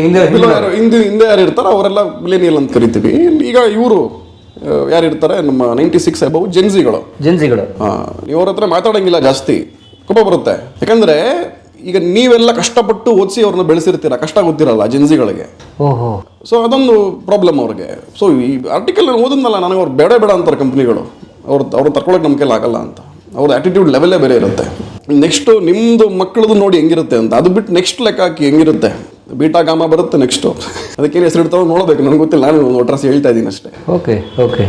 ಹಿಂದೆ ಯಾರು ಇರ್ತಾರೋ ಅವರೆಲ್ಲ ಮಿಲೇನಿಯಲ್ ಅಂತ ಕರಿತೀವಿ. ಈಗ ಇವರು ಯಾರು ಇರ್ತಾರೆ? ನಮ್ಮ ನೈಂಟಿ ಸಿಕ್ಸ್ ಅಬೌವ್ ಜೆನ್ಸಿಗಳು ಜೆನ್ಸಿಗಳು ಇವ್ರ ಹತ್ರ ಮಾತಾಡಂಗಿಲ್ಲ ಜಾಸ್ತಿ. ಕೋಪ ಬರುತ್ತೆ. ಯಾಕಂದ್ರೆ ಈಗ ನೀವೆಲ್ಲ ಕಷ್ಟಪಟ್ಟು ಓದಿಸಿ ಅವ್ರನ್ನ ಬೆಳೆಸಿರ್ತೀರ ಕಷ್ಟ ಗೊತ್ತಿರಲ್ಲ ಜೆನ್ಸಿಗಳಿಗೆ ಸೊ ಅದೊಂದು ಪ್ರಾಬ್ಲಮ್ ಅವ್ರಿಗೆ. ಸೊ ಈ ಆರ್ಟಿಕಲ್ ನಾನು ಓದಿದ್ನಲ್ಲ ನನಗೆ ಅವ್ರು ಬೇಡ ಬೇಡ ಅಂತಾರೆ ಕಂಪ್ನಿಗಳು ಅವ್ರು ಅವ್ರು ತರ್ಕೊಳಕ್ಕೆ ನಮ್ಮ ಕೈಲಿ ಆಗಲ್ಲ ಅಂತ. ಅವ್ರ ಆಟಿಟ್ಯೂಡ್ ಲೆವೆಲ್ಲೇ ಬೇರೆ ಇರುತ್ತೆ. ನೆಕ್ಸ್ಟು ನಿಮ್ಮದು ಮಕ್ಕಳದು ನೋಡಿ ಹೆಂಗಿರುತ್ತೆ ಅಂತ. ಅದು ಬಿಟ್ಟು ನೆಕ್ಸ್ಟ್ ಲೆಕ್ಕ ಹಾಕಿ ಹೆಂಗಿರುತ್ತೆ. ಬೀಟಾ ಗಾಮ ಬರುತ್ತೆ ನೆಕ್ಸ್ಟ್ ಅದಕ್ಕೇನು ಹೆಸರು ಇಡ್ತಾವೆ ನೋಡಬೇಕು ನನಗೆ ಗೊತ್ತಿಲ್ಲ ನಾನು ಒಂದು ಅಡ್ರೆಸ್ ಹೇಳ್ತಾ ಇದ್ದೀನಿ ಅಷ್ಟೇ. ಓಕೆ ಓಕೆ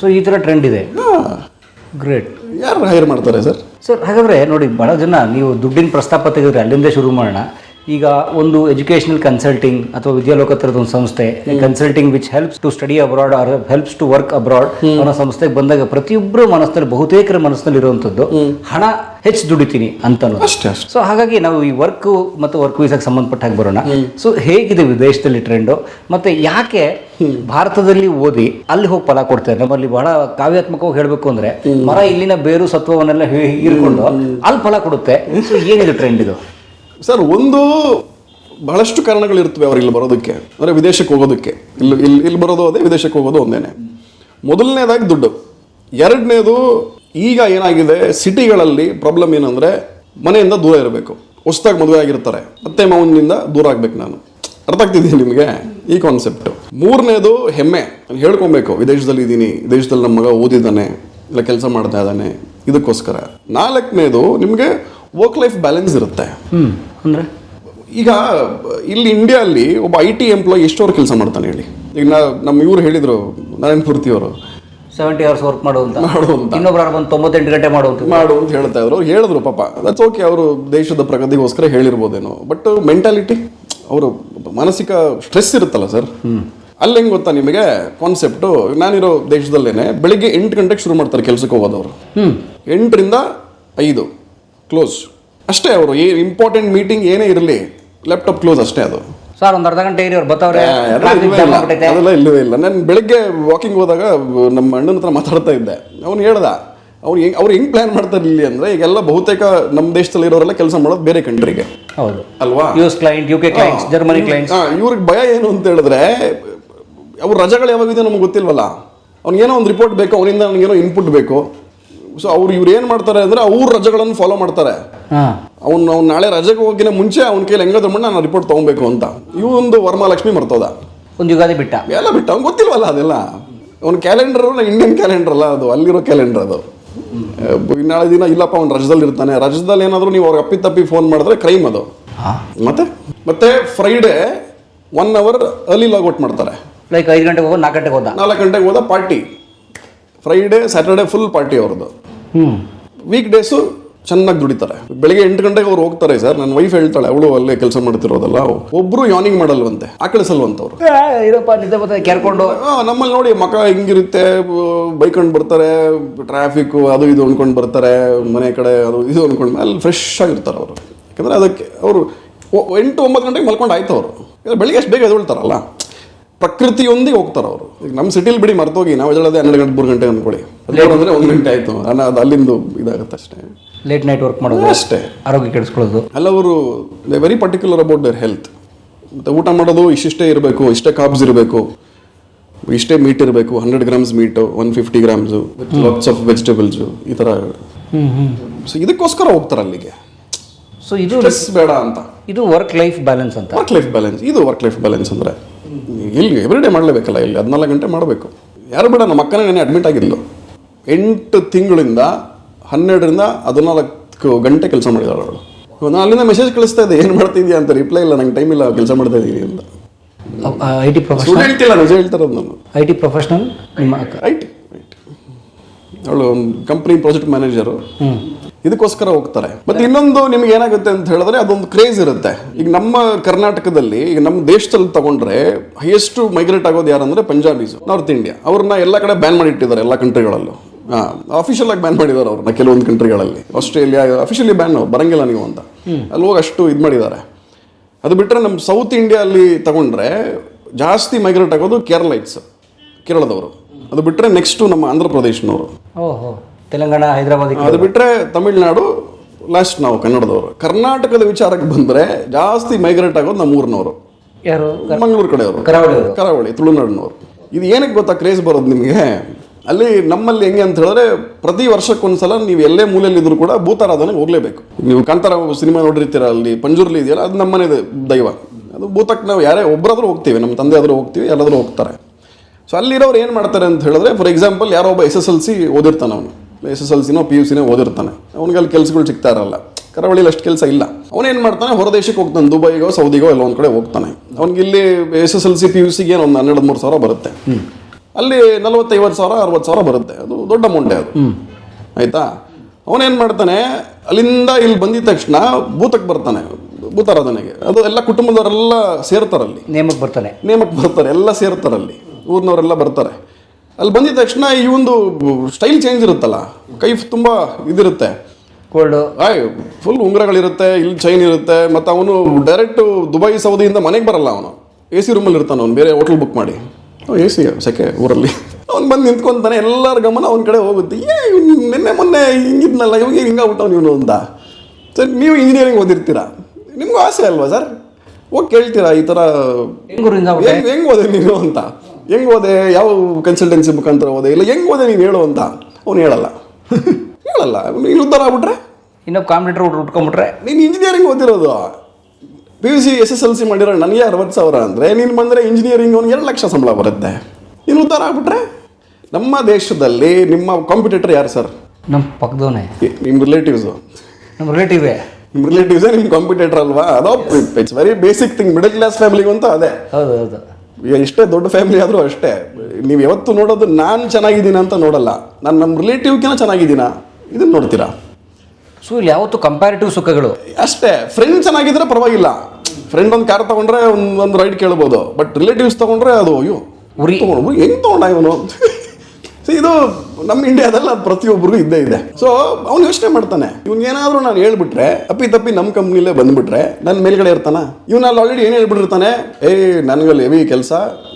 ಸೊ ಈ ಥರ ಟ್ರೆಂಡ್ ಇದೆ? ಗ್ರೇಟ್ ಯಾರು ಹೈರ್ ಮಾಡ್ತಾರೆ ಸರ್ ಸರ್ ಹಾಗಾದ್ರೆ ನೋಡಿ ಬಹಳ ಜನ ನೀವು ದುಡ್ಡಿನ ಪ್ರಸ್ತಾಪ ತೆಗೆದ್ರೆ ಅಲ್ಲಿಂದ ಶುರು ಮಾಡೋಣ. ಈಗ ಒಂದು ಎಜುಕೇಷನಲ್ ಕನ್ಸಲ್ಟಿಂಗ್ ಅಥವಾ ವಿದ್ಯಾಲೋಕ ತರದ ಒಂದು ಸಂಸ್ಥೆ consulting which helps to study abroad or helps to work abroad ಅನ್ನೋ ಸಂಸ್ಥೆಗೆ ಬಂದಾಗ ಪ್ರತಿಯೊಬ್ಬರ ಮನಸ್ಸಿನಲ್ಲಿ ಬಹುತೇಕರ ಮನಸ್ಸಿನಲ್ಲಿ ಇರುವಂತದ್ದು ಹಣ ಹೆಚ್ಚು ದುಡಿತೀನಿ ಅಂತ ಅಷ್ಟೇ ಸೊ ಹಾಗಾಗಿ ನಾವು ಈ ವರ್ಕ್ ಮತ್ತು ವರ್ಕ್ ವೀಸಾಗೆ ಸಂಬಂಧಪಟ್ಟ ಹಾಗೆ ಬರೋಣ. ಸೊ ಹೇಗಿದೆ ವಿದೇಶದಲ್ಲಿ ಟ್ರೆಂಡು ಮತ್ತೆ ಯಾಕೆ ಭಾರತದಲ್ಲಿ ಓದಿ ಅಲ್ಲಿ ಹೋಗಿ ಫಲ ಕೊಡ್ತಾರೆ? ನಮ್ಮಲ್ಲಿ ಬಹಳ ಕಾವ್ಯಾತ್ಮಕವಾಗಿ ಹೇಳಬೇಕು ಅಂದ್ರೆ ಮರ ಇಲ್ಲಿನ ಬೇರು ಸತ್ವವನ್ನೆಲ್ಲ ಇರ್ಕೊಂಡು ಹೀರ್ಕೊಂಡು ಅಲ್ಲಿ ಫಲ ಕೊಡುತ್ತೆ. ಸೊ ಏನಿದೆ ಟ್ರೆಂಡ್ ಇದು? ಸರ್, ಒಂದು ಬಹಳಷ್ಟು ಕಾರಣಗಳಿರ್ತವೆ ಅವ್ರು ಇಲ್ಲಿ ಬರೋದಕ್ಕೆ. ಅಂದರೆ ವಿದೇಶಕ್ಕೆ ಹೋಗೋದಕ್ಕೆ. ಇಲ್ಲಿ ಇಲ್ಲಿ ಇಲ್ಲಿ ಬರೋದು ಅದೇ, ವಿದೇಶಕ್ಕೆ ಹೋಗೋದು ಒಂದೇನೆ. ಮೊದಲನೇದಾಗಿ ದುಡ್ಡು. ಎರಡನೇದು ಈಗ ಏನಾಗಿದೆ, ಸಿಟಿಗಳಲ್ಲಿ ಪ್ರಾಬ್ಲಮ್ ಏನಂದರೆ ಮನೆಯಿಂದ ದೂರ ಇರಬೇಕು. ಹೊಸ್ದಾಗಿ ಮದುವೆ ಆಗಿರ್ತಾರೆ. ಅತ್ತೆ ಮಾವನಿಂದ ದೂರ ಆಗ್ಬೇಕು ನಾನು. ಅರ್ಥ ಆಗ್ತಿದ್ದೀನಿ ನಿಮಗೆ? ಈ ಕಾನ್ಸೆಪ್ಟು ಮೂರನೇದು ಹೆಮ್ಮೆ. ನಾನು ಹೇಳ್ಕೊಬೇಕು, ವಿದೇಶದಲ್ಲಿ ಇದ್ದೀನಿ ದೇಶದಲ್ಲಿ ನಮ್ಮ ಮಗ ಓದಿದ್ದಾನೆ, ಇಲ್ಲ ಕೆಲಸ ಮಾಡ್ತಾ ಇದ್ದಾನೆ, ಇದಕ್ಕೋಸ್ಕರ. ನಾಲ್ಕನೇದು ನಿಮಗೆ ವರ್ಕ್ ಲೈಫ್ ಬ್ಯಾಲೆನ್ಸ್ ಇರುತ್ತೆ. ಅಂದರೆ? ಈಗ ಇಲ್ಲಿ ಇಂಡಿಯಾದಲ್ಲಿ ಒಬ್ಬ ಐ ಟಿ ಎಂಪ್ಲಾಯ್ ಎಷ್ಟು ಕೆಲಸ ಮಾಡ್ತಾನೆ ಹೇಳಿ? ಈಗ ನಾ ನಮ್ಮ ಇವ್ರು ಹೇಳಿದರು ನಾರಾಯಣ್ ಪೂರ್ತಿ ಅವರು. ಸೆವೆಂಟಿ ಅವರ್ಸ್ ವರ್ಕ್ ಮಾಡು ಅಂತ ಮಾಡು ಅಂತ ಇನ್ನೊಬ್ರು ಬಂದು ತೊಂಬತ್ತೆಂಟು ಗಂಟೆ ಮಾಡು ಅಂತ ಮಾಡು ಅಂತ ಹೇಳ್ತಾ ಇದ್ರು. ಅವ್ರು ಹೇಳಿದ್ರು ಪಾಪ. ದಟ್ಸ್ ಓಕೆ ಅವರು ದೇಶದ ಪ್ರಗತಿಗೋಸ್ಕರ ಹೇಳಿರ್ಬೋದೇನೋ. ಬಟ್ ಮೆಂಟಾಲಿಟಿ ಅವರು ಮಾನಸಿಕ ಸ್ಟ್ರೆಸ್ ಇರುತ್ತಲ್ಲ ಸರ್ ಅಲ್ಲಿ ಹೆಂಗ್ ಗೊತ್ತಾ ನಿಮಗೆ? ಕಾನ್ಸೆಪ್ಟು ನಾನಿರೋ ದೇಶದಲ್ಲೇನೆ ಬೆಳಿಗ್ಗೆ ಎಂಟು ಗಂಟೆಗೆ ಶುರು ಮಾಡ್ತಾರೆ ಕೆಲಸಕ್ಕೆ ಹೋಗೋದವರು. ಎಂಟರಿಂದ ಐದು. ಕ್ಲೋಸ್ ಅಷ್ಟೇ ಅವರು ಏ ಇಂಪಾರ್ಟೆಂಟ್ ಮೀಟಿಂಗ್ ಏನೇ ಇರಲಿ ಲ್ಯಾಪ್ಟಾಪ್ ಕ್ಲೋಸ್ ಅಷ್ಟೇ ಅದು. ಸರ್ ಒಂದು ಅರ್ಧ ಗಂಟೆ ಇರಿ ಅವ್ರು ಬತ್ತವ್ರೆ. ಅದೆಲ್ಲ ಇಲ್ಲವೇ ಇಲ್ಲ. ನಾನು ಬೆಳಗ್ಗೆ ವಾಕಿಂಗ್ ಹೋದಾಗ ನಮ್ಮ ಅಣ್ಣನ ಹತ್ರ ಮಾತಾಡ್ತಾ ಇದ್ದೆ. ಅವ್ನು ಹೇಳ್ದ ಅವ್ರು ಹೆಂಗ್ ಅವ್ರು ಹೆಂಗ್ ಪ್ಲಾನ್ ಮಾಡ್ತಾರೆ ಇಲ್ಲಿ ಅಂದ್ರೆ ಈಗೆಲ್ಲ ಬಹುತೇಕ ನಮ್ಮ ದೇಶದಲ್ಲಿ ಇರೋರೆಲ್ಲ ಕೆಲಸ ಮಾಡೋದು ಬೇರೆ ಕಂಟ್ರಿಗೆ. ಹೌದು. ಅಲ್ವಾ? U S client U K client Germany clients ಇವ್ರಿಗೆ ಭಯ ಏನು ಅಂತ ಹೇಳಿದ್ರೆ ಅವ್ರ ರಜೆಗಳು ಯಾವಾಗಿದೆ ನಮ್ಗೆ ಗೊತ್ತಿಲ್ವಲ್ಲ? ಅವ್ನಿಗೇನೋ ಒಂದು ರಿಪೋರ್ಟ್ ಬೇಕು ಅವನಿಂದ ಏನೋ ಇನ್ಪುಟ್ ಬೇಕು. ಸೊ ಅವ್ರು ಇವ್ರು ಏನು ಮಾಡ್ತಾರೆ ಅಂದ್ರೆ ಅವ್ರ ರಜೆಗಳನ್ನು ಫಾಲೋ ಮಾಡ್ತಾರೆ. ಅವ್ನು ಅವ್ನು ನಾಳೆ ರಜೆಗೆ ಹೋಗಿನ ಮುಂಚೆ ಅವ್ನ ಕೈಲಿ ಹೆಂಗಾದ್ರು ಮಣ್ಣ ನಾನು ರಿಪೋರ್ಟ್ ತಗೊಬೇಕು ಅಂತ. ಇವೊಂದು ವರಮಹಾಲಕ್ಷ್ಮಿ ಮರ್ತೋದ. ಒಂದು ಯುಗಾದಿ ಬಿಟ್ಟ. ಎಲ್ಲ ಬಿಟ್ಟ. ಅವ್ನು ಗೊತ್ತಿಲ್ವಲ್ಲ ಅದೆಲ್ಲ. ಅವ್ನ ಕ್ಯಾಲೆಂಡರ್ ಇಂಡಿಯನ್ ಕ್ಯಾಲೆಂಡರ್ ಅಲ್ಲ ಅದು. ಅಲ್ಲಿರೋ ಕ್ಯಾಲೆಂಡರ್ ಅದು. ಇನ್ನಾಳೆ ನಾಳೆ ದಿನ ಇಲ್ಲಪ್ಪ ಅವ್ನು ರಜದಲ್ಲಿ ಇರ್ತಾನೆ. ರಜದಲ್ಲಿ ಏನಾದರೂ ನೀವು ಅವ್ರಿಗೆ ಅಪ್ಪಿ ತಪ್ಪಿ ಫೋನ್ ಮಾಡಿದ್ರೆ ಕ್ರೈಮ್ ಅದು. ಮತ್ತೆ? ಮತ್ತೆ Friday one hour early logout ಮಾಡ್ತಾರೆ. ಲೈಕ್ ಐದು ಗಂಟೆಗೆ ಹೋದ ನಾಲ್ಕು ಗಂಟೆಗೆ ಹೋದ? ನಾಲ್ಕು ಗಂಟೆಗೆ ಹೋದ party Friday Saturday full party ಅವ್ರದ್ದು. ವೀಕ್ ಡೇಸು ಚೆನ್ನಾಗಿ ದುಡಿತಾರೆ. ಬೆಳಿಗ್ಗೆ ಎಂಟು ಗಂಟೆಗೆ ಅವ್ರು ಹೋಗ್ತಾರೆ ಸರ್. ನನ್ನ ವೈಫ್ ಹೇಳ್ತಾಳೆ ಅವಳು ಅಲ್ಲೇ ಕೆಲಸ ಮಾಡ್ತಿರೋದಲ್ಲ. ಒಬ್ರು ಯಾನಿಂಗ್ ಮಾಡಲ್ವಂತೆ ಆಕಳಿಸಲ್ವಂತವ್ರು ಇರಪ್ಪ ನಿದ್ದೆ ಬರ್ತದೆ ಕೆರ್ಕೊಂಡು. ನಮ್ಮಲ್ಲಿ ನೋಡಿ ಮಕ ಹಿಂಗಿರುತ್ತೆ ಬೈಕೊಂಡು ಬರ್ತಾರೆ ಟ್ರಾಫಿಕ್ ಅದು ಇದು ಅನ್ಕೊಂಡು ಬರ್ತಾರೆ ಮನೆ ಕಡೆ ಅದು ಇದು ಅನ್ಕೊಂಡು ಅಲ್ಲಿ ಫ್ರೆಶ್ ಆಗಿರ್ತಾರೆ ಅವರು. ಯಾಕಂದ್ರೆ ಅದಕ್ಕೆ ಅವರು ಎಂಟು ಒಂಬತ್ತು ಗಂಟೆಗೆ ಮಲ್ಕೊಂಡು ಆಯ್ತು ಅವರು. ಬೆಳಿಗ್ಗೆ ಅಷ್ಟು ಬೇಗ ಎದ್ದೇಳ್ತಾರಲ್ಲ ಪ್ರಕೃತಿಯೊಂದಿಗೆ ಹೋಗ್ತಾರೆ ಅವರು. ಈಗ ನಮ್ಮ ಸಿಟಿಲಿ ಬಿಡಿ ಮರ್ತೋಗಿ ನಾವು ಹೇಳೋದೇ ಹನ್ನೆರಡು ಗಂಟೆ ಮೂರು ಗಂಟೆ ಅನ್ಕೊಳ್ಳಿ. ಅಂದ್ರೆ ಒಂದು ಗಂಟೆ ಆಯ್ತು. ಅದು ಅಲ್ಲಿಂದು ಇದಾಗುತ್ತೆ ಅಷ್ಟೇ. ಲೇಟ್ ನೈಟ್ ವರ್ಕ್ ಮಾಡೋದು ಅಷ್ಟೇ. ಆರೋಗ್ಯ ಕೆಡಿಸ್ಕೊಳ್ಳೋದು. ಹಲವರು they very particular about their health ಮತ್ತು ಊಟ ಮಾಡೋದು ಇಷ್ಟಿಷ್ಟೇ ಇರಬೇಕು ಇಷ್ಟೇ ಕಾಬ್ಸ್ ಇರಬೇಕು ಇಷ್ಟೇ ಮೀಟ್ ಇರಬೇಕು hundred grams meat one fifty grams lots of vegetables ಈ ಥರ ಸೊ ಇದಕ್ಕೋಸ್ಕರ ಹೋಗ್ತಾರೆ ಅಲ್ಲಿಗೆ. ಸೊ ಇದು ಬೇಡ ಅಂತ. ಇದು ವರ್ಕ್ ಲೈಫ್ ಬ್ಯಾಲೆನ್ಸ್ ಅಂತ. ವರ್ಕ್ ಲೈಫ್ ಬ್ಯಾಲೆನ್ಸ್ ಇದು ವರ್ಕ್ ಲೈಫ್ ಬ್ಯಾಲೆನ್ಸ್ ಅಂದರೆ. ಇಲ್ಲಿ ಎವ್ರಿಡೇ ಮಾಡಲೇಬೇಕಲ್ಲ ಇಲ್ಲಿ ಹದಿನಾಲ್ಕು ಗಂಟೆ ಮಾಡಬೇಕು. ಯಾರು ಬೇಡ ನಮ್ಮ ಅಕ್ಕನೇ ನೆನೆ ಅಡ್ಮಿಟ್ ಆಗಿದ್ಲು. ಎಂಟು ತಿಂಗಳಿಂದ ಹನ್ನೆರಡರಿಂದ ಹದಿನಾಲ್ಕು ಗಂಟೆ ಕೆಲಸ ಮಾಡಿದಾಳು ಅವಳು. ನಾನು ಅಲ್ಲಿಂದ ಮೆಸೇಜ್ ಕಳಿಸ್ತಾ ಇದ್ದೆ ಏನು ಮಾಡ್ತಿದ್ಯಾ ಅಂತ ರಿಪ್ಲೈ ಇಲ್ಲ ನಂಗೆ ಟೈಮ್ ಇಲ್ಲ ಕೆಲಸ ಮಾಡ್ತಾ ಇದ್ದೀನಿ ಅಂತ. ಐ ಟಿ ಪ್ರೊಫೆಷನ್ ಹೇಳ್ತಿಲ್ಲ ನಿಜ ಹೇಳ್ತಾರದು ನಾನು ಐ ಟಿ ಪ್ರೊಫೆಷನಲ್ ನಿಮ್ಮ ಅಕ್ಕ? ರೈಟ್ ರೈಟ್ ಅವಳು ಒಂದು ಕಂಪ್ನಿ ಪ್ರಾಜೆಕ್ಟ್ ಮ್ಯಾನೇಜರು ಇದಕ್ಕೋಸ್ಕರ ಹೋಗ್ತಾರೆ. ಮತ್ತೆ ಇನ್ನೊಂದು ನಿಮ್ಗೆ ಏನಾಗುತ್ತೆ ಅಂತ ಹೇಳಿದ್ರೆ ಅದೊಂದು ಕ್ರೇಜ್ ಇರುತ್ತೆ. ಈಗ ನಮ್ಮ ಕರ್ನಾಟಕದಲ್ಲಿ, ಈಗ ನಮ್ಮ ದೇಶದಲ್ಲಿ ತಗೊಂಡ್ರೆ ಹೈಯೆಸ್ಟ್ ಮೈಗ್ರೇಟ್ ಆಗೋದು ಯಾರಂದ್ರೆ ಪಂಜಾಬೀಸ್ ನಾರ್ತ್ ಇಂಡಿಯಾ ಅವ್ರನ್ನ ಎಲ್ಲ ಕಡೆ ಬ್ಯಾನ್ ಮಾಡಿಟ್ಟಿದ್ದಾರೆ ಎಲ್ಲ ಕಂಟ್ರಿಗಳಲ್ಲೂ ಅಫಿಷಿಯಲ್ ಆಗಿ ಬ್ಯಾನ್ ಮಾಡಿದ್ದಾರೆ ಅವ್ರನ್ನ ಕೆಲವೊಂದು ಕಂಟ್ರಿಗಳಲ್ಲಿ ಆಸ್ಟ್ರೇಲಿಯಾ ಅಫಿಷಿಯಲಿ ಬ್ಯಾನ್ ಬರಂಗಿಲ್ಲ ನೀವು ಅಂತ. ಅಲ್ಲಿ ಹೋಗಿ ಅಷ್ಟು ಇದು ಮಾಡಿದ್ದಾರೆ. ಅದು ಬಿಟ್ಟರೆ ನಮ್ಮ ಸೌತ್ ಇಂಡಿಯಾ ಅಲ್ಲಿ ತಗೊಂಡ್ರೆ ಜಾಸ್ತಿ ಮೈಗ್ರೇಟ್ ಆಗೋದು ಕೇರಳೈಟ್ಸ್ ಕೇರಳದವರು ಅದು ಬಿಟ್ಟರೆ ನೆಕ್ಸ್ಟು ನಮ್ಮ ಆಂಧ್ರ ಪ್ರದೇಶನವರು ತೆಲಂಗಾಣ ಹೈದರಾಬಾದ್ ಅದು ಬಿಟ್ಟರೆ ತಮಿಳ್ನಾಡು ಲಾಸ್ಟ್ ನಾವು ಕನ್ನಡದವರು. ಕರ್ನಾಟಕದ ವಿಚಾರಕ್ಕೆ ಬಂದರೆ ಜಾಸ್ತಿ ಮೈಗ್ರೇಟ್ ಆಗೋದು ನಮ್ಮ ಊರಿನವರು. ಯಾರು? ಮಂಗಳೂರು ಕಡೆಯವರು. ಕರಾವಳಿ ಕರಾವಳಿ ತುಳುನಾಡಿನವರು. ಇದು ಏನಕ್ಕೆ ಗೊತ್ತಾ ಕ್ರೇಜ್ ಬರೋದು ನಿಮಗೆ? ಅಲ್ಲಿ ನಮ್ಮಲ್ಲಿ ಹೆಂಗೆ ಅಂತ ಹೇಳಿದ್ರೆ ಪ್ರತಿ ವರ್ಷಕ್ಕೊಂದ್ಸಲ ನೀವು ಎಲ್ಲೇ ಮೂಲೆಯಲ್ಲಿ ಇದ್ರೂ ಕೂಡ ಭೂತಾರಾಧನೆಗೆ ಹೋಗಲೇಬೇಕು. ನೀವು ಕಾಂತಾರ ಸಿನಿಮಾ ನೋಡಿರ್ತೀರ ಅಲ್ಲಿ? ಪಂಜುರ್ಲಿ ಇದೆಯಲ್ಲ ಅದು ನಮ್ಮನೆ ದೈವ. ಅದು ಭೂತಕ್ಕೆ ನಾವು ಯಾರೇ ಒಬ್ಬರಾದ್ರೂ ಹೋಗ್ತೀವಿ ನಮ್ಮ ತಂದೆ ಆದರೂ ಹೋಗ್ತೀವಿ ಎಲ್ಲಾದರೂ ಹೋಗ್ತಾರೆ. ಸೊ ಅಲ್ಲಿರೋರು ಏನು ಮಾಡ್ತಾರೆ ಅಂತ ಹೇಳಿದ್ರೆ ಫಾರ್ ಎಕ್ಸಾಂಪಲ್ ಯಾರೋ ಒಬ್ಬ ಎಸ್ ಎಸ್ ಎಲ್ ಸಿ ಓದಿರ್ತಾನೆ ಅವನು. ಎಸ್ ಎಸ್ ಎಲ್ ಸಿನೋ ಪಿ ಯು ಸಿನೋ ಓದಿರ್ತಾನೆ. ಅವನಿಗೆ ಅಲ್ಲಿ ಕೆಲಸಗಳು ಸಿಗ್ತಾ ಇರಲ್ಲ. ಕರಾವಳಿಯಲ್ಲಿ ಅಷ್ಟು ಕೆಲಸ ಇಲ್ಲ. ಅವನೇನು ಮಾಡ್ತಾನೆ? ಹೊರದೇಶಕ್ಕೆ ಹೋಗ್ತಾನೆ. ದುಬೈಗೋ ಸೌದಿಗೋ ಎಲ್ಲ ಒಂದು ಕಡೆ ಹೋಗ್ತಾನೆ. ಅವ್ನಿಗೆ ಇಲ್ಲಿ S S L C P U ಸಿಗೆ ಒಂದು ಹನ್ನೆರಡು ಮೂರು ಸಾವಿರ ಬರುತ್ತೆ. ಅಲ್ಲಿ ನಲವತ್ತೈವತ್ತು ಸಾವಿರ ಅರವತ್ತು ಸಾವಿರ ಬರುತ್ತೆ. ಅದು ದೊಡ್ಡ ಅಮೌಂಟೇ ಅದು. ಆಯ್ತಾ? ಅವನೇನು ಮಾಡ್ತಾನೆ? ಅಲ್ಲಿಂದ ಇಲ್ಲಿ ಬಂದಿದ ತಕ್ಷಣ ಭೂತಕ್ಕೆ ಬರ್ತಾನೆ. ಭೂತಾರಾಧನೆಗೆ. ಅದು ಎಲ್ಲ ಕುಟುಂಬದವರೆಲ್ಲ ಸೇರ್ತಾರಲ್ಲಿ ನೇಮಕ್ಕೆ ಬರ್ತಾನೆ ನೇಮಕ್ಕೆ ಬರ್ತಾರೆ. ಎಲ್ಲ ಸೇರ್ತಾರಲ್ಲಿ ಊರಿನವರೆಲ್ಲ ಬರ್ತಾರೆ. ಅಲ್ಲಿ ಬಂದಿದ ತಕ್ಷಣ ಈ ಒಂದು ಸ್ಟೈಲ್ ಚೇಂಜ್ ಇರುತ್ತಲ್ಲ ಕೈ ತುಂಬ ಇದಿರುತ್ತೆ. ಕೋಲ್ಡ್ ಆಯ್ ಫುಲ್ ಉಂಗುರಗಳಿರುತ್ತೆ ಇಲ್ಲಿ ಚೈನ್ ಇರುತ್ತೆ ಮತ್ತು ಅವನು ಡೈರೆಕ್ಟ್ ದುಬೈ ಸೌದಿಯಿಂದ ಮನೆಗೆ ಬರಲ್ಲ ಅವನು. ಎ ಸಿ ರೂಮಲ್ಲಿ ಇರ್ತಾನೆ ಅವನು ಬೇರೆ ಹೋಟ್ಲ್ ಬುಕ್ ಮಾಡಿ. ಎ ಸಿ ಸೆಕೆ ಊರಲ್ಲಿ. ಅವ್ನು ಬಂದು ನಿಂತ್ಕೊಂತಾನೆ ಎಲ್ಲರ ಗಮನ ಅವನ ಕಡೆ ಹೋಗುತ್ತೆ. ಏ ನಿನ್ನೆ ಮೊನ್ನೆ ಹಿಂಗಿದ್ನಲ್ಲ ಇವಾಗ ಹಿಂಗಾಗ್ಬಿಟ್ಟವ್ನು ಇವನು ಅಂತ. ಸರ್ ನೀವು ಇಂಜಿನಿಯರಿಂಗ್ ಓದಿರ್ತೀರಾ? ನಿಮಗೂ ಆಸೆ ಅಲ್ವಾ ಸರ್? ಹೋಗಿ ಕೇಳ್ತೀರಾ ಈ ಥರ ಹೆಂಗೆ ಹೆಂಗ್ ನೀನು ಅಂತ? ಹೆಂಗ್ ಓದೆ? ಯಾವ ಕನ್ಸಲ್ಟೆನ್ಸಿ ಮುಖಾಂತರ ಓದೆ? ಇಲ್ಲ ಹೆಂಗೆ ಓದೆ ನೀನು ಹೇಳು ಅಂತ. ಅವ್ನು ಹೇಳಲ್ಲ. ಹೇಳಲ್ಲ. ನೀನು ಉದ್ಧಾರ ಆಗ್ಬಿಟ್ರೆ? ಇನ್ನೊಬ್ಬ ಕಾಂಪಿಟೇಟರ್ ಉಟ್ಕೊಂಡ್ಬಿಟ್ರೆ? ನೀನು ಇಂಜಿನಿಯರಿಂಗ್ ಓದಿರೋದು P U C S S L C ಮಾಡಿರೋ ನನಗೆ ಅರವತ್ತು ಸಾವಿರ ಅಂದರೆ ನೀನು ಬಂದರೆ ಇಂಜಿನಿಯರಿಂಗ್ ಅವ್ನಿಗೆ ಎರಡು ಲಕ್ಷ ಸಂಬಳ ಬರುತ್ತೆ. ನೀನು ಉತ್ತರ ಆಗ್ಬಿಟ್ರೆ? ನಮ್ಮ ದೇಶದಲ್ಲಿ ನಿಮ್ಮ ಕಾಂಪಿಟೇಟರ್ ಯಾರು ಸರ್ ನಮ್ಮ ಪಕ್ಕದವನೇ ನಿಮ್ಮ ರಿಲೇಟಿವ್ಸು ನಮ್ಮ ರಿಲೇಟಿವೇ ನಿಮ್ಮ ರಿಲೇಟಿವ್ಸೇ ನಿಮ್ಮ ಕಾಂಪಿಟೇಟರ್ ಅಲ್ವಾ? ಅದೋ it's very basic thing middle class ಫ್ಯಾಮಿಲಿಗೂ ಅಂತ ಅದೇ. ಹೌದು ಹೌದು. ಈಗ ಎಷ್ಟೇ ದೊಡ್ಡ ಫ್ಯಾಮಿಲಿ ಆದರೂ ಅಷ್ಟೇ. ನೀವು ಯಾವತ್ತು ನೋಡೋದು ನಾನು ಚೆನ್ನಾಗಿದ್ದೀನಿ ಅಂತ ನೋಡಲ್ಲ. ನಾನು ನಮ್ಮ ರಿಲೇಟಿವ್ಗಿನ ಚೆನ್ನಾಗಿದ್ದೀನಾ? ಇದನ್ನು ನೋಡ್ತೀರಾ? ಸೊ ಇಲ್ಲಿ ಯಾವತ್ತು ಕಂಪ್ಯಾರಿಟಿವ್ ಸುಖಗಳು? ಅಷ್ಟೇ. ಫ್ರೆಂಡ್ ಚೆನ್ನಾಗಿದ್ರೆ ಪರವಾಗಿಲ್ಲ. ಫ್ರೆಂಡ್ ಒಂದು ಕಾರ್ ತೊಗೊಂಡ್ರೆ ಒಂದು ಒಂದು ರೈಡ್ ಕೇಳ್ಬೋದು. ಬಟ್ ರಿಲೇಟಿವ್ಸ್ ತಗೊಂಡ್ರೆ ಅದು ಅಯ್ಯೋ ಹೆಂಗ್ ತಗೊಂಡ ಇವನು? ಸೊ ಇದು ನಮ್ಮ ಇಂಡಿಯಾದಲ್ಲಿ ಅದು ಪ್ರತಿಯೊಬ್ಬರಿಗೂ ಇದ್ದೇ ಇದೆ. ಸೊ ಅವ್ನು ಯೋಚನೆ ಮಾಡ್ತಾನೆ. ಇವ್ನಿಗೆ ಏನಾದರೂ ನಾನು ಹೇಳ್ಬಿಟ್ರೆ ಅಪ್ಪಿ ತಪ್ಪಿ ನಮ್ಮ ಕಂಪ್ನಿಲೇ ಬಂದ್ಬಿಟ್ರೆ ನನ್ನ ಮೇಲ್ಗಡೆ ಇರ್ತಾನೆ? ಇವ್ನು ಅಲ್ಲಿ ಆಲ್ರೆಡಿ ಏನು ಹೇಳ್ಬಿಟ್ಟಿರ್ತಾನೆ? ಏ ನನಗಲ್ಲಿ ಹೆವಿ ಕೆಲಸ